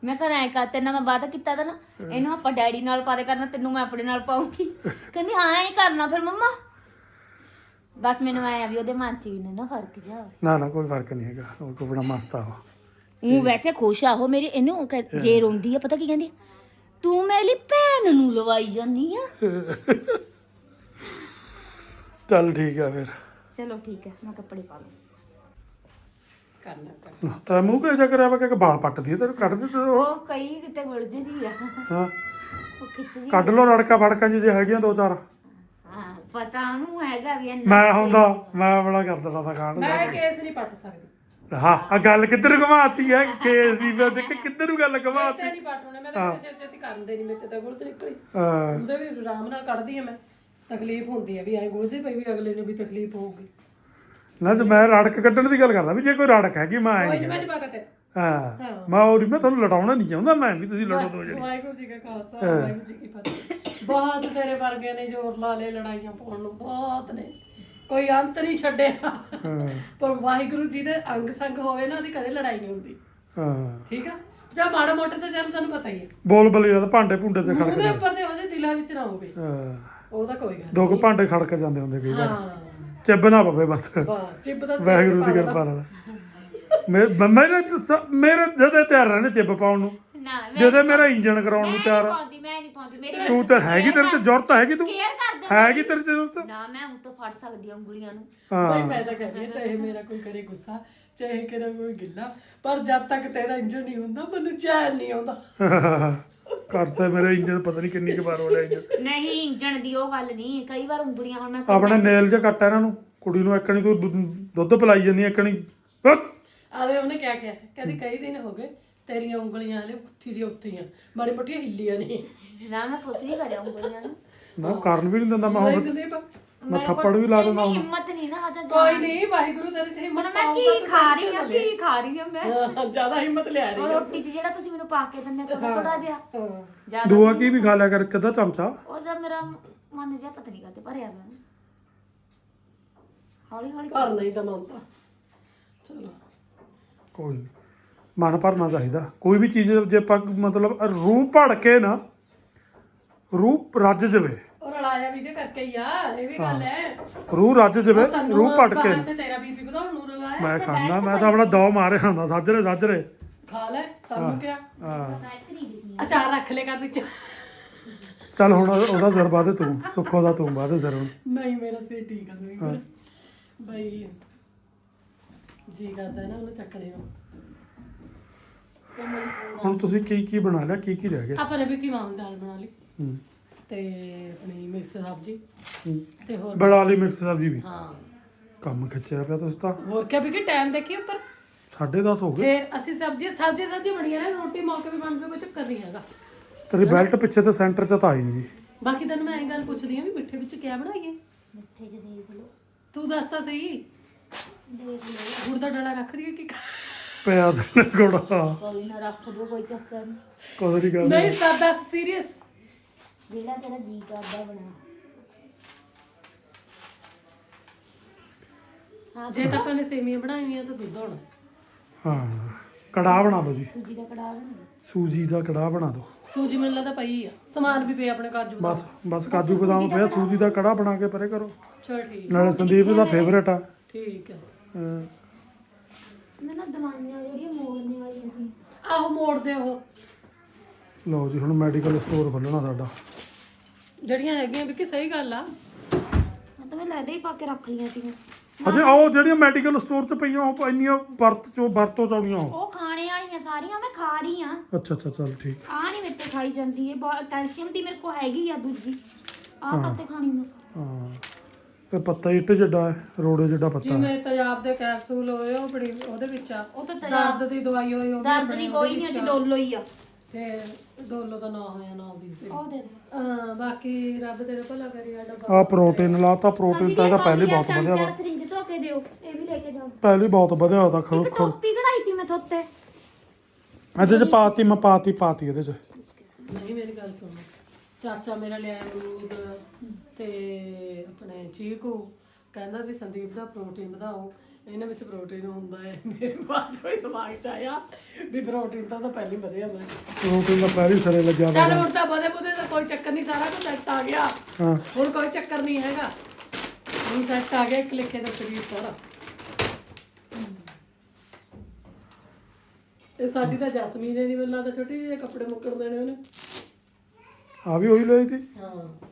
S2: ਮੈਂ ਕਹਿੰਦਾ ਐ ਕਰ ਤੈਨੂੰ ਮੈਂ ਵਾਅਦਾ ਕੀਤਾ ਤਾਂ ਨਾ ਇਹਨੂੰ ਆਪਾਂ ਡੈਡੀ ਨਾਲ ਪਾਦੇ ਕਰਨਾ ਤੈਨੂੰ ਮੈਂ ਆਪਣੇ ਨਾਲ ਪਾਉਂਗੀ। ਕਹਿੰਦੀ ਹਾਂ ਐਂ ਕਰਨਾ ਫਿਰ ਮੰਮਾ। ਬਸ ਮੈਨੂੰ ਆਇਆ ਵੀ ਉਹਦੇ ਮਨ ਚ ਵੀ ਨਾ ਨਾ ਫ਼ਰਕ ਜਾ
S1: ਨਾ ਨਾ ਕੋਈ ਫ਼ਰਕ ਨਹੀਂ ਹੈਗਾ ਉਹ ਕੋ ਬੜਾ ਮਸਤ ਆ ਉਹ।
S2: ਉਹ ਵੈਸੇ ਖੁਸ਼ ਆ ਉਹ ਮੇਰੀ ਇਹਨੂੰ ਕਹਿ- ਜੇ ਰੋਂਦੀ ਆ ਪਤਾ ਕੀ ਕਹਿੰਦੀ ਆ? ਤੂੰ ਮੇਰੀ ਭੈਣ ਨੂੰ ਲਵਾਈ ਜਾਂਦੀ ਆ।
S1: ਚੱਲ ਠੀਕ ਆ ਫਿਰ।
S2: ਚਲੋ ਠੀਕ ਹੈ ਮੈਂ ਕੱਪੜੇ ਪਾ ਲਵਾਂ।
S3: ਕਰਨਾ ਤਾਂ
S1: ਤਾਂ ਮੂੰਹ ਕਿਹੋ ਜਿਹਾ ਕਰਿਆ ਵਾ ਕਿ ਵਾਲ ਪੱਟਦੀ ਹੈ ਤੈਨੂੰ ਕੱਢ ਦੇ ਤੇ ਉਹ।
S2: ਉਹ ਕਈ ਕਿਤੇ ਗੁਲਝ ਜੀ ਆ।
S1: ਹਾਂ।
S2: ਉਹ ਖਿੱਚ ਜੀ।
S1: ਕੱਢ ਲੋ ਰੜਕਾ ਫੜਕਾਂ ਜਿਹੇ ਹੈਗੀਆਂ ਦੋ ਚਾਰ।
S2: ਹਾਂ ਪਤਾ ਉਹਨੂੰ ਹੈਗਾ ਵੀ ਇੰਨਾ
S1: ਮੈਂ ਹੁੰਦਾ ਮੈਂ ਬੜਾ ਕਰ ਦਿੰਦਾ ਤਾਂ ਖਾਣ
S3: ਮੈਂ ਕੇਸ ਨਹੀਂ ਪੱਟ ਸਕਦੀ।
S1: ਹਾਂ ਆ ਗੱਲ ਕਿੱਧਰ ਘਮਾਤੀ ਹੈ? ਕੇਸ ਦੀ ਮੈਂ ਦੇਖ ਕਿੱਧਰ ਨੂੰ ਗੱਲ ਘਮਾਤੀ?
S3: ਤੇ ਨਹੀਂ ਪੱਟਣੇ ਮੈਂ ਤਾਂ ਕਿਸੇ ਛੇਤੀ ਕਰਦੇ ਨਹੀਂ ਮੇਰੇ ਤੇ ਗੁਰਦ ਨਿਕਲੀ।
S1: ਹਾਂ।
S3: ਉਹਦੇ ਵੀ ਆਰਾਮ ਨਾਲ ਕੱਢਦੀ ਆ ਮੈਂ। ਤਕਲੀਫ ਹੁੰਦੀ ਆ ਵੀ ਐਂ ਗੁਰਦੇ ਪਈ ਵੀ ਅਗਲੇ ਨੂੰ ਵੀ ਤਕਲੀਫ ਹੋਊਗੀ।
S1: ਨਾ ਤੇ ਮੈਂ ਰੜਕ ਕੱਢਣ ਦੀ ਗੱਲ ਕਰਦਾ ਵੀ ਜੇ ਕੋਈ ਰੜਕ ਹੈਗੀ ਮੈਂ
S3: ਕੋਈ ਪਤਾ ਤੇ।
S1: ਹਾਂ। ਮੈਂ ਉਹ ਮੈਂ ਤੁਹਾਨੂੰ ਲਟਾਉਣਾ ਨਹੀਂ ਚਾਹੁੰਦਾ ਮੈਂ ਵੀ ਤੁਸੀਂ ਲੜੋ ਦੋ
S3: ਵਾਹਿਗੁਰੂ ਜੀ ਕਾ ਖਾਲਸਾ ਵਾਹਿਗੁਰੂ ਜੀ ਕੀ ਫਤਿਹ। ਬਹੁਤ ਤੇਰੇ ਵਰਗੇ ਨੇ ਜ਼ੋਰ ਲਾ ਲਏ ਲੜਾਈਆਂ ਪਾਉਣ ਨੂੰ ਬਹੁਤ ਨੇ। ਕੋਈ ਅੰਤ ਨਹੀਂ ਛੱਡਿਆ।
S1: ਹਾਂ।
S3: ਪਰ ਵਾਹਿਗੁਰੂ ਜੀ ਦੇ ਅੰਗ ਸੰਗ ਹੋਵੇ ਨਾ ਉਹਦੀ ਕਦੇ ਲੜਾਈ ਨਹੀਂ ਹੁੰਦੀ।
S1: ਹਾਂ।
S3: ਠੀਕ ਆ? ਜਾਂ ਮਾੜਾ ਮੋਟਾ ਤਾਂ ਚੱਲ ਤੁਹਾਨੂੰ ਪਤਾ ਹੀ ਹੈ
S1: ਬੋਲ ਬਲੀ ਦਾ ਭਾਂਡੇ ਭੁੰਡੇ ਤੇ ਖੜਕ
S3: ਉਹਦੇ ਉੱਪਰ ਤੇ ਉਹਦੇ ਦਿਲਾਂ ਵਿੱਚ ਨਾ ਹੋਵੇ।
S1: ਹਾਂ।
S3: ਉਹ ਤਾਂ ਕੋਈ ਗੱਲ
S1: ਦੋ ਕੁ ਭਾਂਡੇ ਖੜਕ ਜਾਂਦੇ ਹੁੰਦੇ ਕਈ ਵਾਰ।
S3: ਹਾਂ।
S1: ਚਿੱਬ ਨਾ ਪਵੇ ਬਸ।
S3: ਬਸ ਚਿੱਬ ਦਾ
S1: ਵਾਹਿਗੁਰੂ ਦੀ ਕਿਰਪਾ ਨਾਲ। ਮੇਰੇ ਮੇਰੇ ਜਦੇ ਤਿਆਰ ਰਹਿੰਦੇ ਚਿੱਬ ਪਾਉਣ ਨੂੰ।
S2: ਨਾ ਮੈਂ
S1: ਜਦੇ ਮੇਰਾ ਇੰਜਨ ਕਰਾਉਣ ਨੂੰ ਤਿਆਰ ਆ।
S2: ਪਾਉਂਦੀ ਮੈਂ ਨਹੀਂ ਪਾਉਂਦੀ ਮੇਰੀ
S1: ਤੂੰ ਤਾਂ ਹੈਗੀ ਤੇਰੇ ਤੇ ਜ਼ਰੂਰਤ ਹੈਗੀ ਤੂੰ?
S2: ਕੇਅਰ ਕਰਦੇ
S1: ਹੈਗੀ ਤੇਰੇ ਤੇ ਜ਼ਰੂਰਤ
S2: ਨਾ ਮੈਂ ਉਹ ਤੋਂ ਫੜ ਸਕਦੀ ਹਾਂ ਉਂਗਲੀਆਂ ਨੂੰ।
S3: ਭਾਈ
S1: ਹਾਂ
S3: ਮੈਂ ਤਾਂ ਕਹਿੰਦੀ ਹਾਂ, ਚਾਹੇ ਮੇਰਾ ਕੋਈ ਕਰੇ ਗੁੱਸਾ ਚਾਹੇ ਕਰੇ ਕੋਈ ਗਿੱਲਾ ਪਰ ਜਦ ਤੱਕ ਤੇਰਾ ਇੰਜਨ ਨਹੀਂ ਹੁੰਦਾ ਮੈਨੂੰ ਚੈਨ ਨਹੀਂ ਆਉਂਦਾ। [LAUGHS]
S1: ਕਰਤਾ ਮੇਰਾ ਇੰਜਨ ਪਤਾ ਨਹੀਂ ਕਿੰਨੀ ਕੁ ਵਾਰ ਹੋ ਰਿਹਾ ਇੰਜਨ
S2: ਨਹੀਂ ਇੰਜਣ ਦੀ ਉਹ ਗੱਲ ਨਹੀਂ ਕਈ ਵਾਰ ਉਂਗਲੀਆਂ ਹੁਣ ਮੈਂ
S1: ਆਪਣੇ ਨੇਲ ਜਿਹਾ ਕੱਟ ਇਹਨਾਂ ਨੂੰ ਕੁੜੀ ਨੂੰ ਇੱਕਣੀ ਤੂੰ ਦੁ- ਦੁੱਧ ਪਿਲਾਈ ਜਾਂਦੀ ਇੱਕਣੀ
S3: ਆਵੇ ਉਹਨੇ ਕਿਆ ਕਿਹਾ? ਕਹਿੰਦੀ ਕਈ ਦਿਨ ਹੋ ਗਏ ਤੇਰੀਆਂ ਉਂਗਲੀਆਂ ਹਲੇ ਉੱਥੀ ਦੀ ਉੱਥੇ ਹੀ ਆ ਮਾੜੀ ਮੋਟੀਆਂ ਹਿੱਲੀਆਂ ਨਹੀਂ
S2: ਨਾ ਮੈਂ ਕੁਛ ਨਹੀਂ ਕਰਿਆ ਉਂਗਲੀਆਂ ਨੂੰ।
S1: ਨਾ ਕਰਨ ਵੀ ਨਹੀਂ ਦਿੰਦਾ ਮੈਂ
S3: ਨਹੀਂ
S1: ਹੁਣ ਮੈਂ ਥੱਪੜ ਵੀ ਲਾ ਦਿੰਦਾ ਹੁਣ।
S2: ਹਿੰਮਤ ਨਹੀਂ ਨਾ ਹਜਾ
S3: ਕੋਈ ਨਹੀਂ ਵਾਹਿਗੁਰੂ ਤੇਰੇ ਚ ਹਿੰਮਤ
S2: ਮੈਂ
S3: ਪਾਊਗਾ
S2: ਕੀ ਖਾ ਰਹੀ ਹਾਂ ਕੀ ਖਾ ਰਹੀ ਹਾਂ ਮੈਂ?
S3: ਹਾਂ ਜ਼ਿਆਦਾ ਹਿੰਮਤ ਲਿਆ ਰਹੀ
S2: ਰੋਟੀ 'ਚ ਜਿਹੜਾ ਤੁਸੀਂ ਮੈਨੂੰ ਪਾ ਕੇ ਦਿੰਦੇ ਥੋੜਾ ਥੋੜਾ ਜਿਹਾ
S3: ਹਾਂ।
S2: ਜ਼ਿਆਦਾ
S1: ਦੂਆ ਕੀ ਵੀ ਖਾ ਲਿਆ ਕਰ ਕਿੱਦਾਂ ਚਮਚਾ?
S2: ਉਹਦਾ ਮੇਰਾ ਮਨ ਜਿਹਾ ਪਤਾ ਨਹੀਂ ਕਰਦੇ ਭਰਿਆ ਪਿਆ। ਹੌਲੀ ਹੌਲੀ
S3: ਘਰ ਨਹੀਂ ਤਾਂ ਮੰਨਤਾ ਚਲੋ।
S1: ਕੋਈ ਨੀ। ਮਨ ਭਰਨਾ ਚਾਹੀਦਾ। ਕੋਈ ਵੀ ਚੀਜ਼ ਜੇ ਆਪਾਂ ਮਤਲਬ ਰੂਹ ਭੜ ਕੇ ਨਾ ਰੂਹ ਰੱਜ ਜਵੇ।
S3: ਉਹ ਰਲਾਇਆ ਵੀ ਤੇ ਕਰਕੇ ਹੀ ਆ ਇਹ ਵੀ ਗੱਲ ਹੈ।
S1: ਰੂਹ ਰੱਜ ਜਵੇ ਰੂਹ ਭੜ ਕੇ।
S3: ਤੇ ਤੇਰਾ ਬੀਪੀ ਵਧਾਉਣ ਨੂੰ ਰਲਾਇਆ
S1: ਮੈਂ ਖਾਂਦਾ ਮੈਂ ਤਾਂ ਆਪਣਾ ਦੋ ਮਾਰੇ ਹੁੰਦਾ ਸਾਜਰੇ ਸਾਜਰੇ
S3: ਖਾ ਲੈ ਸਾਨੂੰ ਕਿਆ
S1: ਹਾਂ
S2: ਬੈਠ ਨਹੀਂ ਦਿਖਦੀ
S3: ਅਚਾਰ ਰੱਖ ਲੈ ਕਰ ਵਿੱਚ।
S1: ਚੱਲ ਹੁਣ ਉਹਦਾ ਸਿਰ ਬਾਦੇ ਤੂੰ ਸੁੱਖੋ ਦਾ ਤੂੰ ਬਾਦੇ ਸਿਰ ਹੁਣ।
S3: ਨਹੀਂ ਮੇਰਾ ਸੇ ਠੀਕ ਆ ਬਈ ਜੀ ਕਰਦਾ ਨਾ ਉਹਨੂੰ ਚੱਕਣੇ ਨੂੰ।
S1: ਹੁਣ ਤੁਸੀਂ ਕੀ ਕੀ ਬਣਾ ਲਿਆ? ਕੀ ਕੀ ਰਹਿ ਗਿਆ?
S3: ਆਪਾਂ ਨੇ ਵੀ ਕੀ ਮਾਂ ਦਾਲ ਬਣਾ ਲਈ।
S1: ਹੂੰ।
S3: ਤੇ ਆਪਣੀ ਮਿਕਸ ਸਬਜ਼ੀ।
S1: ਹੂੰ।
S3: ਤੇ ਹੋਰ
S1: ਬਣਾ ਲਈ ਮਿਕਸ ਸਬਜ਼ੀ ਵੀ?
S3: ਹਾਂ।
S1: ਕੰਮ ਖਿੱਚਿਆ ਪਿਆ ਤੁਸੀਂ ਤਾਂ।
S3: ਹੋਰ ਕਿਆ ਵੀ ਕਿ ਟਾਈਮ ਦੇਖੀ ਉੱਪਰ?
S1: 10:30 ਹੋ ਗਏ।
S3: ਫੇਰ ਅਸੀਂ ਸਬਜ਼ੀ ਸਬਜ਼ੀ ਸਬਜ਼ੀ ਬਣੀਆਂ ਨੇ ਰੋਟੀ ਮੌਕੇ ਵੀ ਬਣ ਕੋਈ ਚੱਕਰ ਨਹੀਂ ਹੈਗਾ।
S1: ਤੇਰੀ ਬੈਲਟ ਪਿੱਛੇ ਤੇ ਸੈਂਟਰ 'ਚ ਤਾਂ ਆਈ ਨਹੀਂ। ਜੀ
S3: ਬਾਕੀ ਤੈਨੂੰ ਮੈਂ ਇਹ ਗੱਲ ਪੁੱਛਦੀ ਆ ਵੀ ਮਿੱਠੇ ਵਿੱਚ ਕਿਆ ਬਣਾਈਏ?
S2: ਮਿੱਠੇ 'ਚ ਦੇਖ ਲਓ।
S3: ਤੂੰ ਦੱਸ ਤਾਂ ਸਹੀ।
S2: ਦੇਖ ਲਓ।
S3: ਗੁੜ ਦਾ ਡਲਾ ਰੱਖ ਦਈਏ ਕਿ
S1: ਪਿਆ ਤੇ ਕੋੜਾ
S2: ਕੋਈ ਨਾ ਰੱਖ ਦੋ ਕੋਈ ਚੱਕਰ ਨਹੀਂ
S1: ਕੋਈ ਨਹੀਂ ਗੱਲ
S3: ਨਹੀਂ ਸਰ ਦੱਸ ਸੀਰੀਅਸ
S2: ਜਿਹੜਾ ਤੇਰਾ ਜੀ ਕਰਦਾ ਬਣਾ। ਹਾਂ
S3: ਜੇ ਤਾਂ ਆਪਾਂ ਨੇ ਸੇਮੀਆਂ ਬਣਾਈਆਂ ਤਾਂ ਦੁੱਧ ਹੋਣਾ।
S1: ਹਾਂ ਕੜਾਹ ਬਣਾ ਦਿਓ ਜੀ।
S2: ਸੂਜੀ ਦਾ ਕੜਾਹ ਬਣਾ
S1: ਸੂਜੀ ਦਾ ਕੜਾਹ ਬਣਾ ਦਿਓ
S3: ਸੂਜੀ ਮੈਨੂੰ ਲੱਗਦਾ ਪਈ ਆ। ਸਮਾਨ ਵੀ ਪਿਆ ਆਪਣੇ ਕਾਜੂ ਦਾ।
S1: ਬਸ ਬਸ ਕਾਜੂ ਬਦਾਮ ਪਿਆ ਸੂਜੀ ਦਾ ਕੜਾਹ ਬਣਾ ਕੇ ਪਰੇ ਕਰੋ।
S3: ਚਲ ਠੀਕ।
S1: ਨਾਲੇ ਸੰਦੀਪ ਦਾ ਫੇਵਰੇਟ ਆ।
S3: ਠੀਕ ਹੈ।
S1: ਅਹ
S2: ਮੈਂ ਨਾ ਦਵਾਈਆਂ ਜਿਹੜੀਆਂ ਮੋੜਨੇ ਵਾਲੀਆਂ ਸੀ।
S3: ਆਹੋ ਮੋੜ ਦੇ ਉਹ।
S1: ਲਓ ਜੀ ਹੁਣ ਮੈਡੀਕਲ ਸਟੋਰ ਖੋਲਣਾ ਸਾਡਾ।
S3: ਜਿਹੜੀਆਂ ਹੈਗੀਆਂ ਵੀ ਕਿ ਸਹੀ ਗੱਲ ਆ।
S2: ਮੈਂ ਤਾਂ ਮੈਂ ਲੈਦੇ ਹੀ ਪਾ ਕੇ ਰੱਖ ਲਈਆਂ ਸੀ
S1: ਅਜੇ ਉਹ ਜਿਹੜੀਆਂ ਮੈਡੀਕਲ ਸਟੋਰ ਤੇ ਪਈਆਂ ਉਹ ਇੰਨੀਆਂ ਵਰਤ ਚੋਂ ਵਰਤੋਂ ਚਾਉਣੀਆਂ ਉਹ।
S2: ਉਹ ਖਾਣੇ ਵਾਲੀਆਂ ਸਾਰੀਆਂ ਮੈਂ ਖਾ ਰਹੀ ਆ।
S1: ਅੱਛਾ ਅੱਛਾ ਚੱਲ ਠੀਕ।
S2: ਆ ਨਹੀਂ ਮੇਰੇ ਤੇ ਖਾਈ ਜਾਂਦੀ ਹੈ ਬਹੁਤ ਕੈਲਸ਼ੀਅਮ ਦੀ ਮੇਰੇ ਕੋ ਹੈਗੀ ਆ ਦੂਜੀ। ਆ ਪੱਤੇ ਖਾਣੀ ਮੈਂ।
S1: ਹਾਂ। ਤੇ ਪੱਤਾ ਹੀ ਇੱਟ ਜਿੱਡਾ ਹੈ ਰੋੜੇ ਜਿੱਡਾ ਪੱਤਾ ਹੈ।
S3: ਜਿਵੇਂ ਤੇਜ਼ਾਬ ਦੇ ਕੈਪਸੂਲ ਹੋਏ ਉਹ ਬੜੀ ਉਹਦੇ ਵਿੱਚ ਆ।
S2: ਉਹ ਤਾਂ
S3: ਦਰਦ ਦੀ ਦਵਾਈ ਹੋਈ ਉਹ ਵੀ
S2: ਦਰਦ
S3: ਬਣੀ
S2: ਦੀ
S3: ਉਹਦੇ
S2: ਕੋਈ ਨਹੀਂ
S3: ਵਿੱਚ
S2: ਅੱਜ
S3: ਆ।
S2: ਡੋਲੋ ਹੀ ਆ।
S3: ਤੇ ਡੋਲੋ ਦਾ ਨਾਂ ਹੋਇਆ ਨਾਲ ਦੀ ਤੇ
S2: ਉਹ ਦੇ ਦੇ।
S3: ਹਾਂ ਬਾਕੀ ਰੱਬ ਤੇਰੇ ਭਲਾ ਕਰੇ ਆ ਡੱਬਾ
S1: ਆਹ ਪ੍ਰੋਟੀਨ ਲਾਤਾ ਪ੍ਰੋਟੀਨ ਤਾਂ ਇਹਦਾ ਪਹਿਲੇ ਬਹੁਤ ਵਧਿਆ ਵਾ।
S2: ਸਰਿੰਜ ਧੋ ਕੇ ਦਿਓ ਇਹ ਵੀ ਲੈ ਕੇ ਜਾਓ।
S1: ਪਹਿਲੇ ਬਹੁਤ ਵਧਿਆ ਹੋਇਆ ਤਾਂ ਖਰੋ
S2: ਇੱਕ
S1: ਖਰੋ
S2: ਟੋਪੀ ਕਢਾਈ ਤੀ ਮੈਂ ਥੋਤੇ
S1: ਇਹਦੇ ਚ ਪਾਤੀ ਮੈਂ ਪਾਤੀ ਪਾਤੀ ਇਹਦੇ ਚ।
S3: ਨਹੀਂ ਮੇਰੀ ਗੱਲ ਸੁਣ। ਚਾਚਾ ਮੇਰਾ ਲਿਆਇਆ ਅਮਰੂਦ ਤੇ ਆਪਣੇ ਚੀਕੂ ਕਹਿੰਦਾ ਵੀ ਸੰਦੀਪ ਦਾ ਪ੍ਰੋਟੀਨ ਵਧਾਓ। ਇਹਨਾਂ ਵਿੱਚ ਪ੍ਰੋਟੀਨ ਹੁੰਦਾ ਹੈ। ਮੇਰੇ ਬਾਅਦ ਕੋਈ ਦਿਮਾਗ ਚ ਆਇਆ ਵੀ ਪ੍ਰੋਟੀਨ ਤਾਂ ਤਾਂ ਪਹਿਲਾਂ ਵਧਿਆ ਮੈਂ
S1: ਪ੍ਰੋਟੀਨ ਦਾ ਪਹਿਲੇ ਸਿਰੇ ਲੱਗਿਆ
S3: ਚੱਲ ਹੁਣ ਤਾਂ ਬਦੇ ਬੁਦੇ ਦਾ ਕੋਈ ਚੱਕਰ ਨਹੀਂ ਸਾਰਾ ਕੁਝ ਸੈੱਟ ਆ ਗਿਆ।
S1: ਹਾਂ।
S3: ਹੁਣ ਕੋਈ ਚੱਕਰ ਨਹੀਂ ਹੈਗਾ। ਹੁਣ ਸੈੱਟ ਆ ਗਿਆ ਇੱਕ ਲਿਖੇ ਦਾ ਸਰੀਰ ਸਾਰਾ। ਇਹ ਸਾਡੀ ਤਾਂ ਜਸਮੀਨ ਨੇ ਨਹੀਂ ਮੈਨੂੰ ਲੱਗਦਾ ਛੋਟੀ ਜਿਹੀ ਕੱਪੜੇ ਮੁੱਕਣ ਦੇਣੇ ਉਹਨੇ।
S1: ਆ ਵੀ ਉਹੀ ਲਈ ਤੀ?
S3: ਹਾਂ।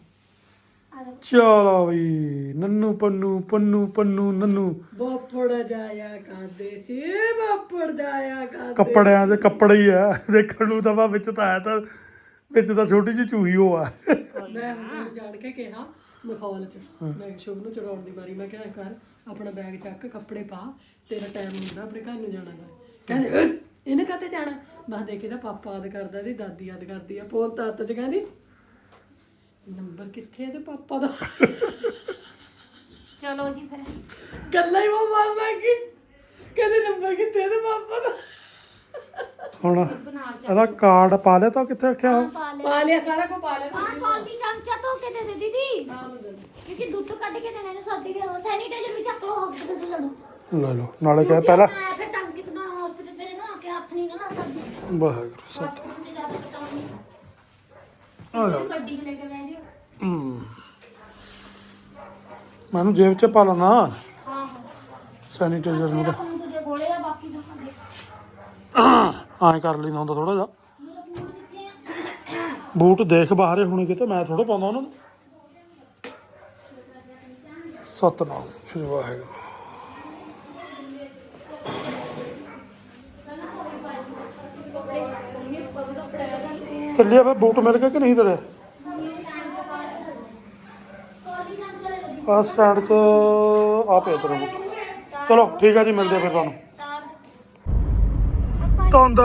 S1: ਚਲੋ ਵੀ ਨੰਨੂ ਪੰਨੂ ਪੰਨੂ ਪੰਨੂ ਨੰਨੂ।
S3: ਬਾਪੜ ਜਾਇਆ ਕਰਦੇ ਸੀ ਬਾਪੜ ਜਾਇਆ ਕਰਦੇ
S1: ਕੱਪੜਿਆਂ 'ਚ ਕੱਪੜੇ ਹੀ ਆ। ਦੇਖਣ ਨੂੰ ਤਾਂ ਵਾ ਵਿੱਚ ਤਾਂ ਹੈ ਤਾਂ ਵਿੱਚ ਤਾਂ ਛੋਟੀ ਜਿਹੀ ਚੂਹੀ ਉਹ ਆ।
S3: ਮੈਂ ਹੁਸਨ ਨੂੰ ਜਾਣ ਕੇ ਕਿਹਾ ਮਖੌਲ ਚ। ਮੈਂ ਸ਼ੁਭ ਨੂੰ ਚੜਾਉਣ ਦੀ ਵਾਰੀ ਮੈਂ ਕਿਹਾ ਕਰ ਆਪਣਾ ਬੈਗ ਚੱਕ ਕੱਪੜੇ ਪਾ ਤੇਰਾ ਟਾਈਮ ਹੁੰਦਾ ਆਪਣੇ ਘਰ ਨੂੰ ਜਾਣਾ ਦਾ ਕਹਿੰਦੇ "ਅਹ, ਇਹਨੇ ਕਾਤੇ ਜਾਣਾ? ਮੈਂ ਦੇਖ ਇਹਦਾ ਪਾਪਾ ਆਦ ਕਰਦਾ ਇਹਦੀ ਦਾਦੀ ਆਦ ਕਰਦੀ ਆ ਫੋਨ ਤਾਂ ਹੱਥ ਚ। ਕਹਿੰਦੀ ਨੰਬਰ ਕਿੱਥੇ ਹੈ ਤੇ ਪਾਪਾ ਦਾ?
S2: ਚਲੋ ਜੀ ਫਿਰ।
S3: ਗੱਲਾਂ ਹੀ ਉਹ ਮਾਰ ਲੱਗੀ ਕਹਿੰਦੇ ਨੰਬਰ ਕਿੱਥੇ ਹੈ ਤੇ ਪਾਪਾ ਦਾ?
S1: ਹੁਣ
S2: ਬਣਾ ਚ
S1: ਇਹਦਾ ਕਾਰਡ ਪਾ ਲਿਆ ਤਾਂ ਕਿੱਥੇ ਰੱਖਿਆ ਉਹ?
S2: ਪਾ ਲੈ
S3: ਪਾ ਲਿਆ ਸਾਰਾ ਕੁਝ ਪਾ ਲਿਆ।
S2: ਹਾਂ ਪਾਲੀ ਚਮਚਾ ਧੋ ਕੇ ਦੇ ਦੇ ਦੀਦੀ।
S3: ਹਾਂ ਬੰਦੇ
S2: ਕਿਉਂਕਿ ਦੁੱਧ ਕੱਢ ਕੇ ਦੇਣਾ ਇਹਨੂੰ ਸਰਦੀ ਦੇ ਸੈਨੀਟਾਈਜ਼ਰ ਵੀ ਚੱਕ ਲਓ ਹਸਪੀਟਲ ਤੇ ਲੜੋ
S1: ਲੈ ਲਓ ਨਾਲੇ ਕਹੇ ਪਹਿਲਾਂ
S2: ਮੈਂ ਫਿਰ ਟੰਗ ਕੇ ਨਾ ਹਸਪੀਟਲ ਤੇਰੇ ਨੂੰ ਆ ਕੇ ਹੱਥ ਨਹੀਂ ਨਾ ਸਕਦੀ।
S1: ਵਾਹਿਗੁਰੂ ਸਤਿ
S2: ਹਸਪੀਟਲ ਤੇ ਜ਼ਿਆਦਾ ਕਟਾਉਣੀ
S1: ਜਾ
S2: ਗੱਡੀ 'ਚ ਲੈ ਕੇ ਬਹਿ ਜਿਓ।
S1: ਹੂੰ। ਮੈਨੂੰ ਜੇਬ 'ਚ ਪਾ ਲੈਣਾ
S2: ਹਾਂ। ਹਾਂ
S1: ਸੈਨੀਟਾਈਜ਼ਰ ਨੂੰ
S2: ਮੇਰਾ ਫੋਨ ਕੋਲੇ ਆ ਬਾਕੀ ਸਭ ਦੇ
S1: ਐਂ ਕਰ ਲੈਣਾ ਹੁੰਦਾ ਥੋੜਾ ਜਿਹਾ।
S2: ਮੇਰਾ ਫੋਨ ਕਿੱਥੇ ਆ?
S1: ਬੂਟ ਦੇਖ ਬਾਹਰੇ ਹੁਣੇ ਕਿਤੇ ਮੈਂ ਥੋੜਾ ਪਾਉਂਦਾ ਉਹਨਾਂ ਨੂੰ। ਸਤਨਾਮ ਸ਼੍ਰੀ ਵਾਹਿਗੁਰੂ ਚੱਲਿਆ ਵੇ ਬੂਟ ਮਿਲ ਗਏ ਕਿ ਨਹੀਂ ਤੇਰੇ? ਆ ਸਟੈਂਡ 'ਚ ਆ ਪਿਆ ਤੇਰਾ ਬੂਟ। ਚਲੋ ਠੀਕ ਆ ਜੀ ਮਿਲਦੇ ਫਿਰ ਤੁਹਾਨੂੰ। ਧੁੰਦ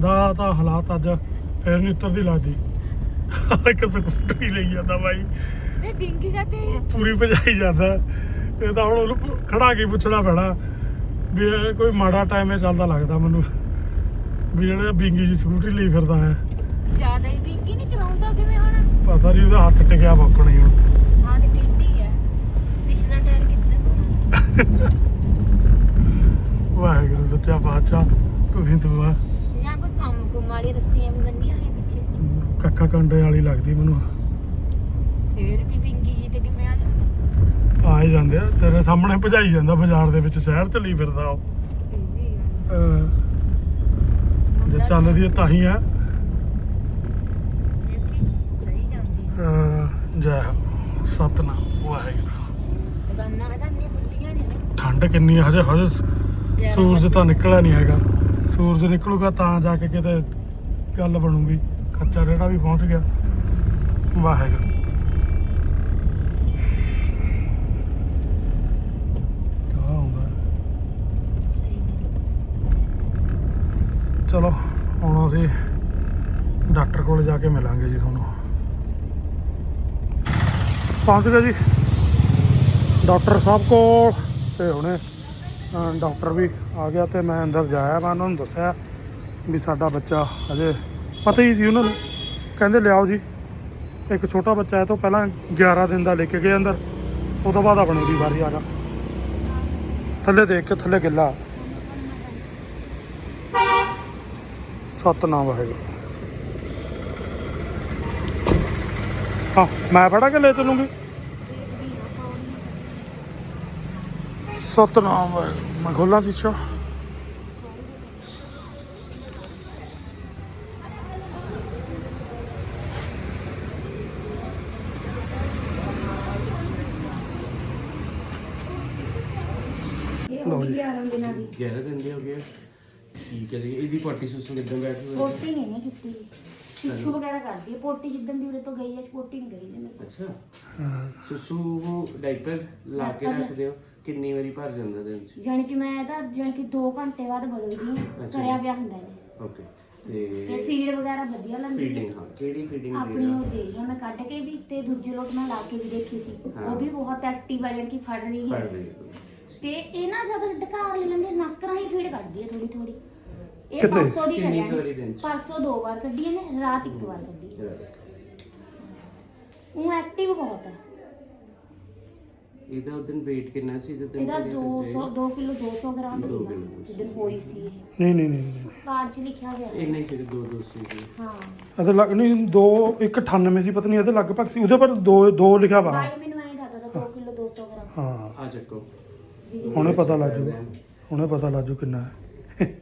S1: ਦਾ ਤਾਂ ਹਾਲਾਤ ਅੱਜ ਫੇਰ ਨਹੀਂ ਉਤਰਦੀ ਲੱਗਦੀ। ਇੱਕ ਸਕੂਟਰੀ ਲਈ ਜਾਂਦਾ ਬਾਈ।
S2: ਵੇ ਪਿੰਕੀ ਕਹਤੇ
S1: ਪੂਰੀ ਭਜਾਈ ਜਾਂਦਾ। ਇਹ ਤਾਂ ਹੁਣ ਉਹਨੂੰ ਖੜਾ ਕੇ ਪੁੱਛਣਾ ਪੈਣਾ ਵੀ ਇਹ ਕੋਈ ਮਾੜਾ ਟਾਈਮ ਇਹ ਚੱਲਦਾ ਲੱਗਦਾ ਮੈਨੂੰ। ਵੀ ਜਿਹੜਾ ਬਿੰਗੀ ਜੀ ਸਕੂਟਰੀ ਲਈ ਫਿਰਦਾ ਹੈ।
S2: ਜ਼ਿਆਦਾ ਹੀ ਪਿੰਕੀ ਨਹੀਂ ਚਲਾਉਂਦਾ ਕਿਵੇਂ ਹੁਣ?
S1: ਪਤਾ ਨਹੀਂ ਉਹਦਾ ਹੱਥ ਟਿਕਿਆ ਬੱਕਣ ਹੀ ਹੁਣ।
S2: ਹਾਂ ਤੇ ਟਿੱਡੀ ਹੈ। ਪਿਛਲਾ ਟਾਇਰ ਕਿੱਧਰ ਨੂੰ
S1: ਵਾਹਿਗੁਰੂ ਸੱਚਾ ਪਾਤਸ਼ਾਹ ਤੂੰ ਹੀ ਦੁਆ।
S2: ਆ? ਜਾਂ ਕੋਈ ਕੰਮ ਕੁਮ ਵਾਲੀ ਰੱਸੀਆਂ ਵੀ ਬੰਨੀਆਂ ਹੋਈਆਂ ਪਿੱਛੇ?
S1: ਕੱਕਾ ਕੰਡੇ ਵਾਲੀ ਲੱਗਦੀ ਮੈਨੂੰ।
S2: ਫੇਰ ਵੀ ਪਿੰਕੀ ਜੀ ਤੇ ਕਿਵੇਂ ਆ ਜਾਂਦਾ?
S1: ਆ ਹੀ ਜਾਂਦੇ ਆ। ਤੇਰੇ ਸਾਹਮਣੇ ਭਜਾਈ ਜਾਂਦਾ ਬਾਜ਼ਾਰ ਦੇ ਵਿੱਚ ਸ਼ਹਿਰ ਚ ਲਈ ਫਿਰਦਾ ਉਹ।
S2: ਇਹ ਵੀ ਗੱਲ।
S1: ਅਹ ਜੇ ਚੱਲਦੀ ਹੈ ਤਾਂ ਹੀ ਆ
S2: ਦੇਖੀ ਸਹੀ ਜਾਂਦੀ ਹੈ।
S1: ਅਹ ਜੈ ਹੋ। ਸਤਨਾਮ ਵਾਹਿਗੁਰੂ।
S2: ਦੁਕਾਨਾਂ ਹਜ਼ਾਨੇ ਖੁੱਲੀਆਂ ਨੇ।
S1: ਠੰਡ ਕਿੰਨੀ ਆ ਹਜੇ ਹਜੇ ਸੂਰਜ ਤਾਂ ਨਿਕਲਿਆ ਨਹੀਂ ਹੈਗਾ। ਸੂਰਜ ਨਿਕਲੂਗਾ ਤਾਂ ਜਾ ਕੇ ਕਿਤੇ ਗੱਲ ਬਣੂਗੀ। ਕੱਚਾ ਰੇੜਾ ਵੀ ਪਹੁੰਚ ਗਿਆ। ਵਾਹਿਗੁਰੂ ਕਿਆ ਹੁੰਦਾ ਹੈ?
S2: ਸਹੀ
S1: ਚਲੋ ਹੁਣ ਅਸੀਂ ਡਾਕਟਰ ਕੋਲ ਜਾ ਕੇ ਮਿਲਾਂਗੇ ਜੀ ਤੁਹਾਨੂੰ। ਪਹੁੰਚ ਗਏ ਜੀ। ਡਾਕਟਰ ਸਾਹਿਬ ਕੋਲ ਤੇ ਹੁਣੇ ਡਾਕਟਰ ਵੀ ਆ ਗਿਆ ਤੇ ਮੈਂ ਅੰਦਰ ਜਾਇਆ। ਮੈਂ ਉਹਨਾਂ ਨੂੰ ਦੱਸਿਆ ਵੀ ਸਾਡਾ ਬੱਚਾ ਅਜੇ ਪਤਾ ਹੀ ਸੀ ਉਹਨਾਂ ਨੂੰ। ਕਹਿੰਦੇ, ਲਿਆਓ ਜੀ। ਇੱਕ ਛੋਟਾ ਬੱਚਾ ਹੈ ਤੋਂ ਪਹਿਲਾਂ 11 ਦਿਨ ਦਾ ਲੈ ਕੇ ਗਏ ਅੰਦਰ। ਉਹ ਤੋਂ ਬਾਅਦ ਆਪਣੀ ਦੀ ਵਾਰੀ ਆ ਗਿਆ ਥੱਲੇ ਦੇਖ ਕੇ ਥੱਲੇ ਗਿੱਲਾ। ਸਤਨਾਮ ਵਾਹਿਗੁਰੂ। ਹਾਂ ਮੈਂ ਫੜਾ ਕੇ ਲੈ ਚੱਲੂੰਗੀ। ਸਤਨਾਮ ਮੈਂ ਖੋਲਾਂ ਸ਼ੀਸ਼ਾ। ਲਓ ਜੀ।
S2: 11 ਦਿਨਾਂ ਦੀ
S4: 11 ਦਿਨ ਦੇ ਹੋ ਗਏ ਠੀਕ ਹੈ ਜੀ ਇਹਦੀ ਪਾਰਟੀ ਸੁਸੂ ਕਿੱਦਾਂ ਬੈਠ ਹੋਈ
S2: ਪੋਟੀ ਨਹੀਂ ਨਾ ਕੀਤੀ। ਵਗੈਰਾ ਕਰਦੀ ਹੈ ਪੋਟੀ ਜਿੱਦਣ ਦੀ ਉਰੇ ਤੋਂ ਗਈ ਹੈ ਪੋਟੀ ਨਹੀਂ ਗਈ ਨੇ
S4: ਅੱਛਾ। ਸੁਸੂ ਨੂੰ ਡਾਈਪਰ ਲਾ ਕੇ ਰੱਖਦੇ ਹੋ ਕਿੰਨੀ ਵਾਰੀ ਭਰ ਜਾਂਦਾ ਦਿਨ ਚ
S2: ਜਾਣੀ ਕਿ ਮੈਂ ਇਹਦਾ ਜਾਣੀ ਕਿ 2 ਘੰਟੇ ਬਾਅਦ ਬਦਲਦੀ ਹਾਂ
S4: ਅੱਛਾ।
S2: ਕਰਿਆ ਪਿਆ ਹੁੰਦਾ ਇਹਨੇ।
S4: ਓਕੇ
S2: ਤੇ
S4: ਤੇ
S2: ਫੀਡ ਵਗੈਰਾ ਵਧੀਆ ਲੰਦੀ ਹੈ।
S4: ਫੀਡਿੰਗ ਹਾਂ ਕਿਹੜੀ ਫੀਡਿੰਗ
S2: ਆਪਣੀ ਉਹ ਦੇ ਰਹੀ ਹਾਂ ਮੈਂ ਕੱਢ ਕੇ ਵੀ ਤੇ ਦੂਜੇ ਲੋਟ ਮੈਂ ਲਾ ਕੇ ਵੀ ਦੇਖੀ ਸੀ।
S4: ਹਾਂ।
S2: ਉਹ ਵੀ ਬਹੁਤ ਐਕਟਿਵ ਹੈ ਜਾਣੀ ਕਿ ਫੜ ਰਹੀ ਹੈ। ਤੇ ਇਹ ਨਾ ਜਦੋਂ ਢਕਾਰ ਲੈ ਲੈਂਦੇ ਨੱਕ ਰਾਹੀਂ ਫੀਡ ਕੱਢਦੀ ਹੈ ਥੋੜੀ ਥੋੜੀ ਇਹ
S1: ਕਿਤੇ?
S2: ਪਰਸੋਂ ਦੀ
S4: ਕਿੰਨੀ
S2: ਕਰਿਆ
S4: ਕੁ ਵਾਰੀ
S2: ਨੇ।
S4: ਦਿਨ 'ਚ?
S2: ਪਰਸੋਂ ਦੋ ਵਾਰ ਕੱਢੀ ਨੇ ਰਾਤ ਇੱਕ ਵਾਰ ਕੱਢੀ ਉਹ ਐਕਟਿਵ ਬਹੁਤ ਹੈ।
S4: ਇਹਦਾ ਉਦੋਂ weight ਕਿੰਨਾ ਸੀ ਜਦੋਂ
S2: ਇਹਦਾ 200 2 ਕਿਲੋ 200 ਗ੍ਰਾਮ
S4: ਦੋ
S2: ਸੀ
S4: ਕਿੱਲੋ।
S2: ਜਿੱਦਣ ਹੋਈ ਸੀ ਇਹ।
S1: ਨਹੀਂ ਨਹੀਂ ਨਹੀਂ ਨਹੀਂ।
S2: ਕਾਰਡ 'ਚ ਲਿਖਿਆ ਹੋਇਆ ਹੈ।
S4: ਇੰਨਾ ਹੀ ਸੀ ਦੋ ਦੋ ਸੀ। ਜੀ
S2: ਹਾਂ।
S1: ਇਹਦੇ ਲੱਗ ਨਹੀਂ ਦੋ ਇੱਕ 98 ਸੀ ਪਤਾ ਨਹੀਂ ਇਹਦੇ ਲਗਭਗ ਸੀ। ਉਹਦੇ ਪਰ ਦੋ ਦੋ ਲਿਖਿਆ ਵਾ।
S2: ਭਾਈ ਮੈਨੂੰ ਐਂ ਦੱਸਦਾ 2 ਕਿਲੋ 200 ਗ੍ਰਾਮ।
S1: ਹਾਂ।
S4: ਆ ਚੱਕੋ।
S1: ਹੁਣੇ ਪਤਾ ਲੱਗ ਜੂ। ਹੁਣੇ ਪਤਾ ਲੱਗ ਜੂ ਕਿੰਨਾ ਹੈ।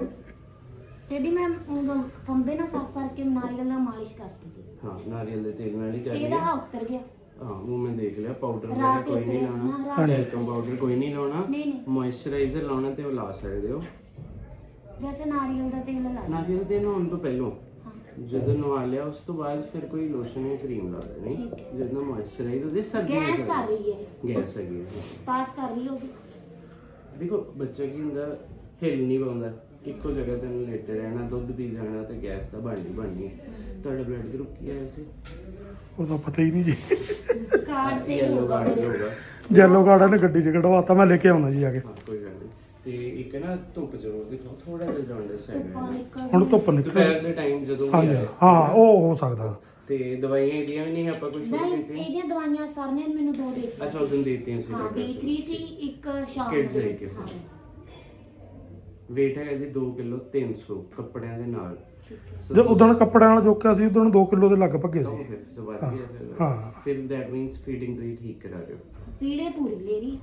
S2: ਵੀ ਮੈਂ ਉਦੋਂ ਫੰਬੇ ਨਾਲ ਸਾਫ਼ ਕਰਕੇ ਨਾਰੀਅਲ ਨਾਲ ਮਾਲਿਸ਼ ਕਰਤੀ ਸੀ।
S4: ਹਾਂ ਨਾਰੀਅਲ ਦੇ ਤੇਲ ਨਾਲ ਹੀ
S2: ਤੇ
S4: ਕਰ
S2: ਇਹਦਾ
S4: ਲਿਆ
S2: ਹਾਂ ਉੱਤਰ ਗਿਆ।
S4: ਹਾਂ ਮੂੰਹ ਮੈਂ ਦੇਖ ਲਿਆ ਪਾਊਡਰ ਵਗੈਰਾ
S2: ਰਾਤ
S4: ਕੋਈ ਨਹੀਂ
S2: ਉੱਤਰਿਆ,
S4: ਲਾਉਣਾ।
S2: ਰਾਤ।
S4: ਟੈਲਕਮ ਪਾਊਡਰ ਕੋਈ ਨਹੀਂ ਲਾਉਣਾ।
S2: ਨਹੀਂ ਨਹੀਂ।
S4: ਮੋਇਸਚਰਾਈਜ਼ਰ ਲਾਉਣਾ ਤੇ ਉਹ ਲਾ ਸਕਦੇ ਹੋ।
S2: ਵੈਸੇ ਨਾਰੀਅਲ ਦਾ ਤੇਲ ਲਾ
S4: ਨਾਰੀਅਲ ਦੇ ਨਹਾਉਣ ਤੋਂ ਪਹਿਲਾਂ
S2: ਹਾਂ।
S4: ਜਦੋਂ ਨਵਾ ਲਿਆ ਉਸ ਤੋਂ ਬਾਅਦ ਫਿਰ ਕੋਈ ਲੋਸ਼ਨ ਜਾਂ ਕਰੀਮ ਲਾ ਦੇਣੀ ਜਦੋਂ ਮੋਇਸਚਰਾਈਜ਼ ਉਹਦੇ ਸਰਦੀਆਂ
S2: ਗੈਸ ਕਰ ਰਹੀ ਹੈ।
S4: ਗੈਸ ਹੈਗੀ ਹੈ।
S2: ਪਾਸ ਕਰ ਰਹੀ ਹੋਗੀ
S4: ਦੇਖੋ ਬੱਚਾ ਕੀ ਹੁੰਦਾ ਹਿੱਲ ਨਹੀਂ ਪਾਉਂਦਾ। ਇੱਕੋ ਜਗ੍ਹਾ ਤੇ ਲੇਟੇ ਰਹਿਣਾ ਦੁੱਧ ਪੀ ਜਾਣਾ ਤੇ ਗੈਸ ਤਾਂ ਬਣਨੀ ਬਣਨੀ ਹੈ। ਤੁਹਾਡਾ ਬਲੱਡ ਗਰੁੱਪ ਕੀ ਆਇਆ ਸੀ?
S1: ਉਹਦਾ ਪਤਾ ਹੀ ਨਹੀਂ ਜੀ।
S2: ਕਾਰਡ ਤੇ
S4: ਯੈਲੋ
S2: ਹੋਗਾ
S4: ਕਾਰਡ
S2: ਮੇਰੇ
S4: ਹੋਗਾ
S1: ਜੈਲੋ ਕਾਰਡ ਨੇ ਗੱਡੀ 'ਚ ਕਢਵਾਤਾ ਮੈਂ ਲੈ ਕੇ ਆਉਣਾ ਜੀ ਆ ਕੇ।
S4: ਹਾਂ ਕੋਈ ਗੱਲ ਨਹੀਂ। ਤੇ ਇੱਕ ਨਾ ਧੁੱਪ ਜ਼ਰੂਰ ਦਿਖਾਓ ਥੋੜਾ ਜਿਹਾ ਜੌਂਡਿਸ ਹੈਗਾ
S2: ਨਿਕਲ
S1: ਹੁਣ ਧੁੱਪ ਨਿਕਲ
S4: ਦੁਪਹਿਰ ਦੇ ਟਾਈਮ ਜਦੋਂ ਵੀ
S1: ਹਾਂਜੀ
S4: ਆਏ।
S1: ਹਾਂ ਉਹ ਹੋ ਸਕਦਾ।
S4: ਤੇ ਦਵਾਈਆਂ ਇਹਦੀਆਂ ਵੀ ਨਹੀਂ ਆਪਾਂ ਕੁਝ ਸ਼ੁਰੂ
S2: ਨਹੀਂ
S4: ਕੀਤੀਆਂ?
S2: ਇਹਦੀਆਂ ਦਵਾਈਆਂ ਸਰ ਨੇ ਮੈਨੂੰ ਦੋ ਦੇ ਦਿੱਤੀਆਂ।
S4: ਅੱਛਾ ਉਦੋਂ ਦੇਤੀਆਂ ਸੀ
S2: ਹਾਂ
S4: ਡਾਕਟਰ
S2: B3 ਸੀ ਇੱਕ ਸ਼ਾਮ ਨੂੰ
S4: ਹੈ
S2: ਸੀ
S4: ਇੱਕ।
S2: ਹਾਂ।
S4: Weight ਹੈਗਾ ਜੀ 2 ਕਿਲੋ 300 ਕੱਪੜਿਆਂ ਦੇ ਨਾਲ।
S1: ਜੇ ਉਦੋਂ ਕੱਪੜਿਆਂ ਨਾਲ ਜੋਕਿਆ ਸੀ ਉਦੋਂ 2 ਕਿਲੋ ਦੇ ਲਗਭਗ ਸੀ।
S4: ਫਿਰ ਸੋ ਵੱਧ ਗਿਆ ਫਿਰ।
S1: ਹਾਂ।
S4: ਫਿਰ ਦੈਟ ਮੀਨਸ ਫੀਡਿੰਗ ਤੁਸੀਂ ਠੀਕ ਕਰਾ ਰਹੇ ਹੋ।
S2: ਪੀੜੇ ਪੂਰੀ ਲੈ ਰਹੀ ਹੈ।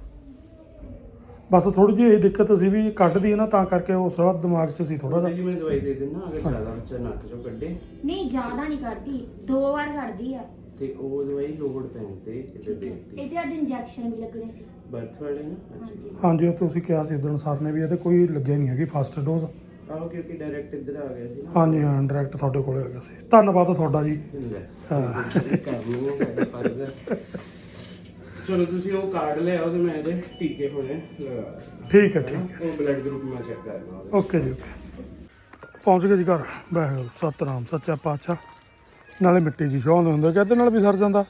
S1: ਬਸ ਥੋੜੀ ਜਿਹੀ ਇਹ ਦਿੱਕਤ ਸੀ ਵੀ ਕੱਢਦੀ ਹੈ ਨਾ ਤਾਂ ਕਰਕੇ ਉਹ ਥੋੜਾ ਦਿਮਾਗ 'ਚ ਸੀ ਥੋੜਾ
S4: ਉਹਦੇ
S1: ਜਿਹਾ
S4: ਲਈ ਮੈਂ ਦਵਾਈ ਦੇ ਦਿੰਦਾ ਅਗਰ ਜ਼ਿਆਦਾ ਬੱਚਾ ਨੱਕ ਚੋਂ ਕੱਢੇ।
S2: ਨਹੀਂ ਜ਼ਿਆਦਾ ਨਹੀਂ ਕੱਢਦੀ ਦੋ ਵਾਰ ਕੱਢਦੀ ਆ।
S4: ਤੇ ਉਹ ਦਵਾਈ ਲੋੜ ਪੈਣ ਤੇ ਇਹਦੇ ਦੇ ਦਿੱਤੀ।
S2: ਇਹਦੇ ਅੱਜ ਇੰਜੈਕਸ਼ਨ ਵੀ ਲੱਗਣੇ ਸੀ।
S4: ਬਰਥ ਵਾਲੇ ਨਾ?
S2: ਹਾਂਜੀ
S1: ਹਾਂਜੀ ਉਹ ਤੁਸੀਂ ਕਿਹਾ ਸੀ ਉਦੋਂ ਸਰ ਨੇ ਵੀ ਇਹਦੇ ਕੋਈ ਲੱਗਿਆ ਨਹੀਂ ਹੈਗੀ ਫਸਟ ਡੋਜ਼
S4: ਆਓ ਕਿਉਂਕਿ ਡਾਇਰੈਕਟ ਇੱਧਰ ਆ ਗਿਆ ਸੀ
S1: ਹਾਂਜੀ ਹਾਂ ਡਾਇਰੈਕਟ ਤੁਹਾਡੇ ਕੋਲੇ ਆ ਗਿਆ ਸੀ। ਧੰਨਵਾਦ ਤੁਹਾਡਾ ਜੀ।
S4: ਲੈ
S1: ਹਾਂ।
S4: ਕਰਨੀ ਹੈ ਸਾਡਾ ਫਰਜ਼ ਹੈ। ਚਲੋ ਤੁਸੀਂ ਉਹ ਕਾਰਡ ਲੈ ਆਓ ਤੇ ਮੈਂ ਇਹਦੇ ਟੀਕੇ ਹੋਣੇ ਲਗਾ ਦਿੰਦਾ।
S1: ਠੀਕ ਹੈ ਠੀਕ
S4: ਉਹ ਬਲੱਡ ਗਰੁੱਪ ਮੈਂ ਚੈੱਕ ਕਰਨਾ ਉਹਦਾ
S1: ਓਕੇ ਜੀ ਓਕੇ ਪਹੁੰਚ ਗਏ ਜੀ ਘਰ। ਵਾਹਿਗੁਰੂ ਸਤਨਾਮ ਸੱਚਾ ਪਾਤਸ਼ਾਹ। ਨਾਲੇ ਮਿੱਟੀ ਦੀ ਛਾਂ ਹੁੰਦੇ ਕਹਿੰਦੇ ਨਾਲ ਵੀ ਸਰ ਜਾਂਦਾ।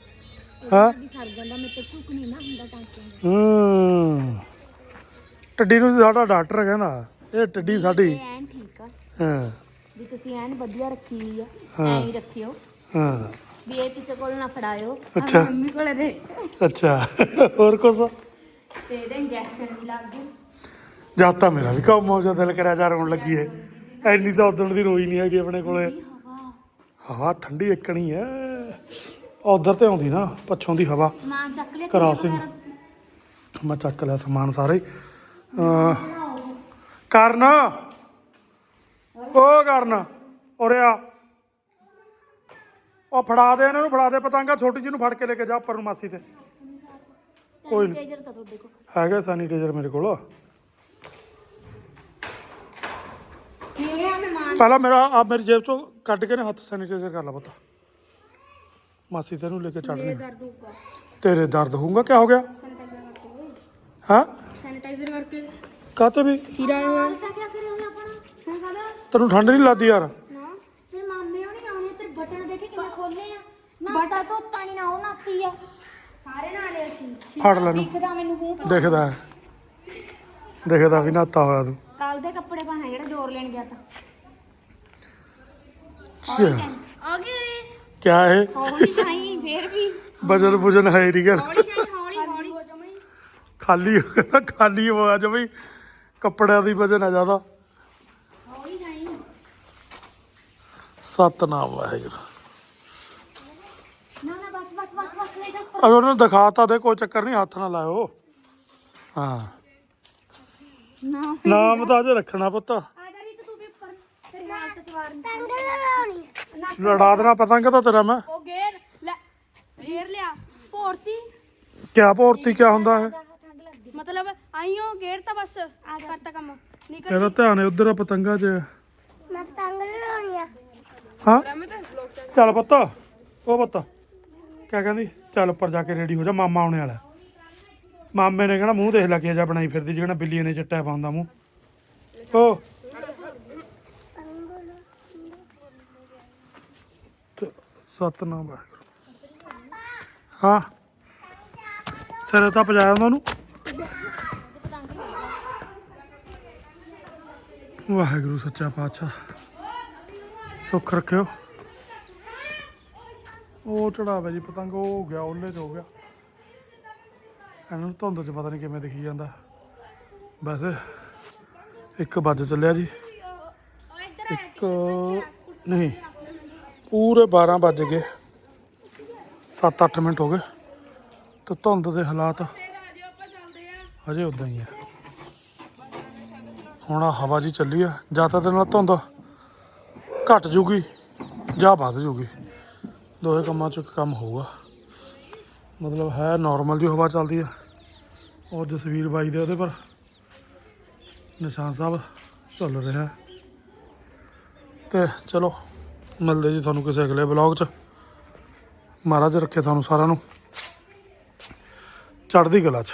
S1: ਹਾਂ।
S2: ਵੀ ਸਰ ਜਾਂਦਾ ਮੈਂ ਤੇ ਝੁਕ ਨਹੀਂ ਨਾ ਹੁੰਦਾ ਟਾਂਕਿਆਂ
S1: ਹੂੰ। ਟੱਡੀ ਨੂੰ ਸਾਡਾ ਡਾਕਟਰ ਕਹਿੰਦਾ ਇਹ ਟੱਡੀ ਸਾਡੀ।
S2: ਇਹ ਐਨ ਠੀਕ ਆ।
S1: ਹਾਂ।
S2: ਵੀ ਤੁਸੀਂ ਐਨ ਵਧੀਆ ਰੱਖੀ ਹੋਈ ਆ। ਐਂ ਹੀ ਰੱਖਿਓ।
S1: ਹਾਂ।
S2: ਵੀ ਇਹ ਕਿਸੇ ਕੋਲ ਨਾ ਫੜਾਇਓ ਆਹ
S1: ਅੱਛਾ।
S2: ਮੰਮੀ ਕੋਲ ਦੇ
S1: ਅੱਛਾ। ਹੋਰ ਕੁਛ?
S2: ਤੇ ਇਹਦੇ ਇੰਜੈਕਸ਼ਨ ਵੀ ਲੱਗ ਗਏ।
S1: ਜਦ ਤਾਂ ਮੇਰਾ ਵੀ ਕੰਮ ਹੋ ਜਾ ਦਿਲ ਕਰਿਆ ਜਾ ਰੋਣ ਲੱਗੀ ਏ। ਐਨੀ ਤਾਂ ਉਦਣ ਦੀ ਰੋਈ ਨਹੀਂ ਹੈਗੀ ਆਪਣੇ ਕੋਲੇ।
S2: ਹਵਾ
S1: ਠੰਡੀ ਇੱਕਣੀ ਐ ਉਧਰ ਤੇ ਆਉਂਦੀ ਨਾ ਪੱਛੋਂ ਦੀ ਹਵਾ।
S2: ਸਮਾਨ ਚੱਕ ਲਿਆ
S1: ਮੈਂ ਚੱਕ ਲਿਆ ਸਮਾਨ ਸਾਰੇ। ਅਹ, ਕਰਨ। ਉਹ ਕਰਨ ਉਰੇ ਆ। ਉਹ ਫੜਾ ਦੇ ਇਹਨਾਂ ਨੂੰ ਫੜਾ ਦੇ ਪਤੰਗਾ ਛੋਟੀ ਜਿਹੀ ਨੂੰ ਫੜ ਕੇ ਲੈ ਕੇ ਜਾ ਉੱਪਰ ਨੂੰ ਮਾਸੀ ਤੇ। ਕੋਈ ਨੀ।
S2: ਤਾਂ ਤੁਹਾਡੇ ਕੋਲ।
S1: ਹੈਗਾ ਸੈਨੀਟਾਈਜ਼ਰ ਮੇਰੇ ਕੋਲ।
S2: ਮੇਰਾ ਸਮਾਨ।
S1: ਪਹਿਲਾਂ ਮੇਰਾ ਆ ਮੇਰੀ ਜੇਬ ਚੋਂ ਕੱਢ ਕੇ ਨਾ ਹੱਥ ਸੈਨੀਟਾਈਜ਼ਰ ਕਰ ਲਾ ਪੁੱਤ। ਮਾਸੀ ਤੈਨੂੰ ਲੈ ਕੇ ਚੜਨੇ
S2: ਦਰਦ ਹੋਊਗਾ।
S1: ਤੇਰੇ ਦਰਦ ਹੋਊਗਾ? ਕੀ ਹੋ ਗਿਆ? ਹਾਂ?
S2: ਸੈਨੀਟਾਈਜ਼ਰ ਕਰਕੇ।
S1: ਕਾਤੇ ਵੀ?
S2: ਚੀਰਾ ਹੋਇਆ। ਤਾਂ ਕੀ ਕਰੇ ਹੋਇਆ ਆਪਣਾ?
S1: ਤੈਨੂੰ ਠੰਡ ਨਹੀਂ ਲੱਗਦੀ ਯਾਰ?
S2: ਨਾ। ਤੇ ਮਾਮੇ ਉਹ ਨਹੀਂ ਆਉਣੇ ਤੇ ਬਟਨ ਦੇਖੇ ਕਿਵੇਂ ਖੋਲੇ ਆ। ਨਾ ਬਟਾ ਧੋਤਾ ਨਹੀਂ ਨਾ ਉਹ ਨਾਤੀ ਆ। ਸਾਰੇ ਨਾਲੇ ਅਸੀਂ।
S1: ਫੜ ਲੈ ਨੂੰ
S2: ਦਿਖਦਾ ਮੈਨੂੰ ਮੂੰਹ ਤੋਂ।
S1: ਦਿਖਦਾ ਹੈ। ਦਿਖਦਾ ਵੀ ਨਾਤਾ ਹੋਇਆ ਤੂੰ।
S2: ਕੱਲ ਦੇ ਕੱਪੜੇ ਪਾਣੇ ਜਿਹੜਾ ਜ਼ੋਰ ਲੈਣ ਗਿਆ ਤਾਂ।
S1: ਅੱਛਾ।
S2: ਆ ਗਏ।
S1: ਕਿਆ ਹੈ?
S2: ਹੌਲੀ ਜਾਈ ਫੇਰ ਵੀ।
S1: ਵਜਨ ਵਜਨ ਹੈ ਨਹੀਂ ਕਰ
S2: ਹੌਲੀ ਜਾਈ ਹੌਲੀ ਹੌਲੀ।
S1: ਖਾਲੀ ਹੋ ਗਿਆ ਖਾਲੀ ਹੋ ਅੱਜ ਬਈ। ਕੱਪੜਿਆਂ ਦੀ ਵਜਨ ਆ ਜ਼ਿਆਦਾ।
S2: ਹੌਲੀ ਜਾਈ
S1: ਸਤਨਾਮ ਵਾਹਿਗੁਰੂ।
S2: ਨਾ ਨਾ ਬਸ ਬਸ ਬਸ ਬਸ ਲੈ ਜਾ।
S1: ਅਗਰ ਉਹਨੇ ਦਿਖਾਤਾ ਦੇ ਕੋਈ ਚੱਕਰ ਨਹੀਂ ਹੱਥ ਨਾ ਲਾਇਓ। ਹਾਂ।
S2: ਨਾ
S1: ਨਾਮ ਤਾਂ ਅਜੇ ਰੱਖਣਾ ਪੁੱਤ।
S2: ਜਾ ਤੇਰੀ ਹਾਲਤ ਸਵਾਰ ਨਹੀਂ
S1: ਲੜਾ ਦੇਣਾ ਪਤੰਗ ਤਾਂ ਤੇਰਾ ਮੈਂ।
S5: ਉਹ ਗੇਰ ਲੈ ਗੇਰ ਲਿਆ। ਭੋਰਤੀ।
S1: ਕਿਆ ਭੋਰਤੀ ਕਿਆ ਹੁੰਦਾ ਹੈ
S5: ਮਤਲਬ ਆਈਓ ਗੇਰ ਤਾਂ ਬਸ ਕਰਤਾ ਕੰਮ। ਨਿਕਲ
S1: ਤੇਰਾ ਧਿਆਨ ਉਧਰ ਪਤੰਗਾ 'ਚ
S5: ਮੈਂ ਤੰਗ ਲਾਉਣੀ ਆ।
S1: ਹਾਂ? ਚੱਲ ਪੁੱਤ ਉਹ ਪੁੱਤ ਕਿਆ ਕਹਿੰਦੀ? ਚੱਲ ਉੱਪਰ ਜਾ ਕੇ ਰੈਡੀ ਹੋ ਜਾ ਮਾਮਾ ਆਉਣੇ ਵਾਲਾ। ਮਾਮੇ ਨੇ ਕਹਿਣਾ ਮੂੰਹ ਦੇਖ ਲੈ ਕੇ ਜਾ ਬਣਾਈ ਫਿਰਦੀ ਜਿਹੜਾ ਬਿੱਲੀ ਨੇ ਚਿੱਟਾ ਪਾਉਂਦਾ ਮੂੰਹ। ਓ ਚ- ਸਤਨਾਮ ਵਾਹਿਗੁਰੂ ਹਾਂ। ਸਿਰੇ ਤਾਂ ਪਜਾਇਆ ਉਹਨਾਂ। ਨੂੰ ਵਾਹਿਗੁਰੂ, ਸੱਚਾ ਪਾਤਸ਼ਾਹ। ਸੁੱਖ ਰੱਖਿਓ। ਉਹ ਚੜਾਵਾ ਜੀ ਪਤੰਗ, ਉਹ ਹੋ ਗਿਆ ਉਹਲੇ ਚ ਹੋ ਗਿਆ। ਇਹਨਾਂ ਨੂੰ ਧੁੰਦ ਚ ਪਤਾ ਨਹੀਂ ਕਿਵੇਂ ਦਿਖੀ ਜਾਂਦਾ। ਵੈਸੇ ਇੱਕ ਵੱਜ ਚੱਲਿਆ ਜੀ। ਇੱਕ ਨਹੀਂ। ਪੂਰੇ 12 ਵੱਜ ਗਏ। 7-8 ਮਿੰਟ ਹੋ ਗਏ। ਤੇ ਧੁੰਦ ਦੇ ਹਾਲਾਤ ਹਜੇ ਉਦਾਂ ਹੀ ਆ। ਹੁਣ ਆਹ ਹਵਾ ਜੀ ਚੱਲੀ ਆ। ਜਾਂ ਤਾਂ ਦੇ ਨਾਲ ਧੁੰਦ ਘਟ ਜੂਗੀ ਜਾਂ ਵੱਧ ਜੂਗੀ। ਦੋਹੇ ਕੰਮਾਂ ਚੋਂ ਕੰਮ ਹੋਊਗਾ। ਮਤਲਬ ਹੈ ਨਾਰਮਲ ਜੀ ਹਵਾ ਚੱਲਦੀ ਆ। ਔਰ ਜਸਵੀਰ ਬਾਈ ਦੇ ਉਹਦੇ ਪਰ ਨਿਸ਼ਾਨ ਸਾਹਿਬ ਚੱਲ ਰਿਹਾ। ਤੇ ਚਲੋ ਮਿਲਦੇ ਜੀ ਤੁਹਾਨੂੰ ਕਿਸੇ ਅਗਲੇ ਬਲੌਗ 'ਚ। ਮਹਾਰਾਜ ਰੱਖੇ ਤੁਹਾਨੂੰ ਸਾਰਿਆਂ ਨੂੰ। ਚੜ੍ਹਦੀ ਕਲਾ 'ਚ।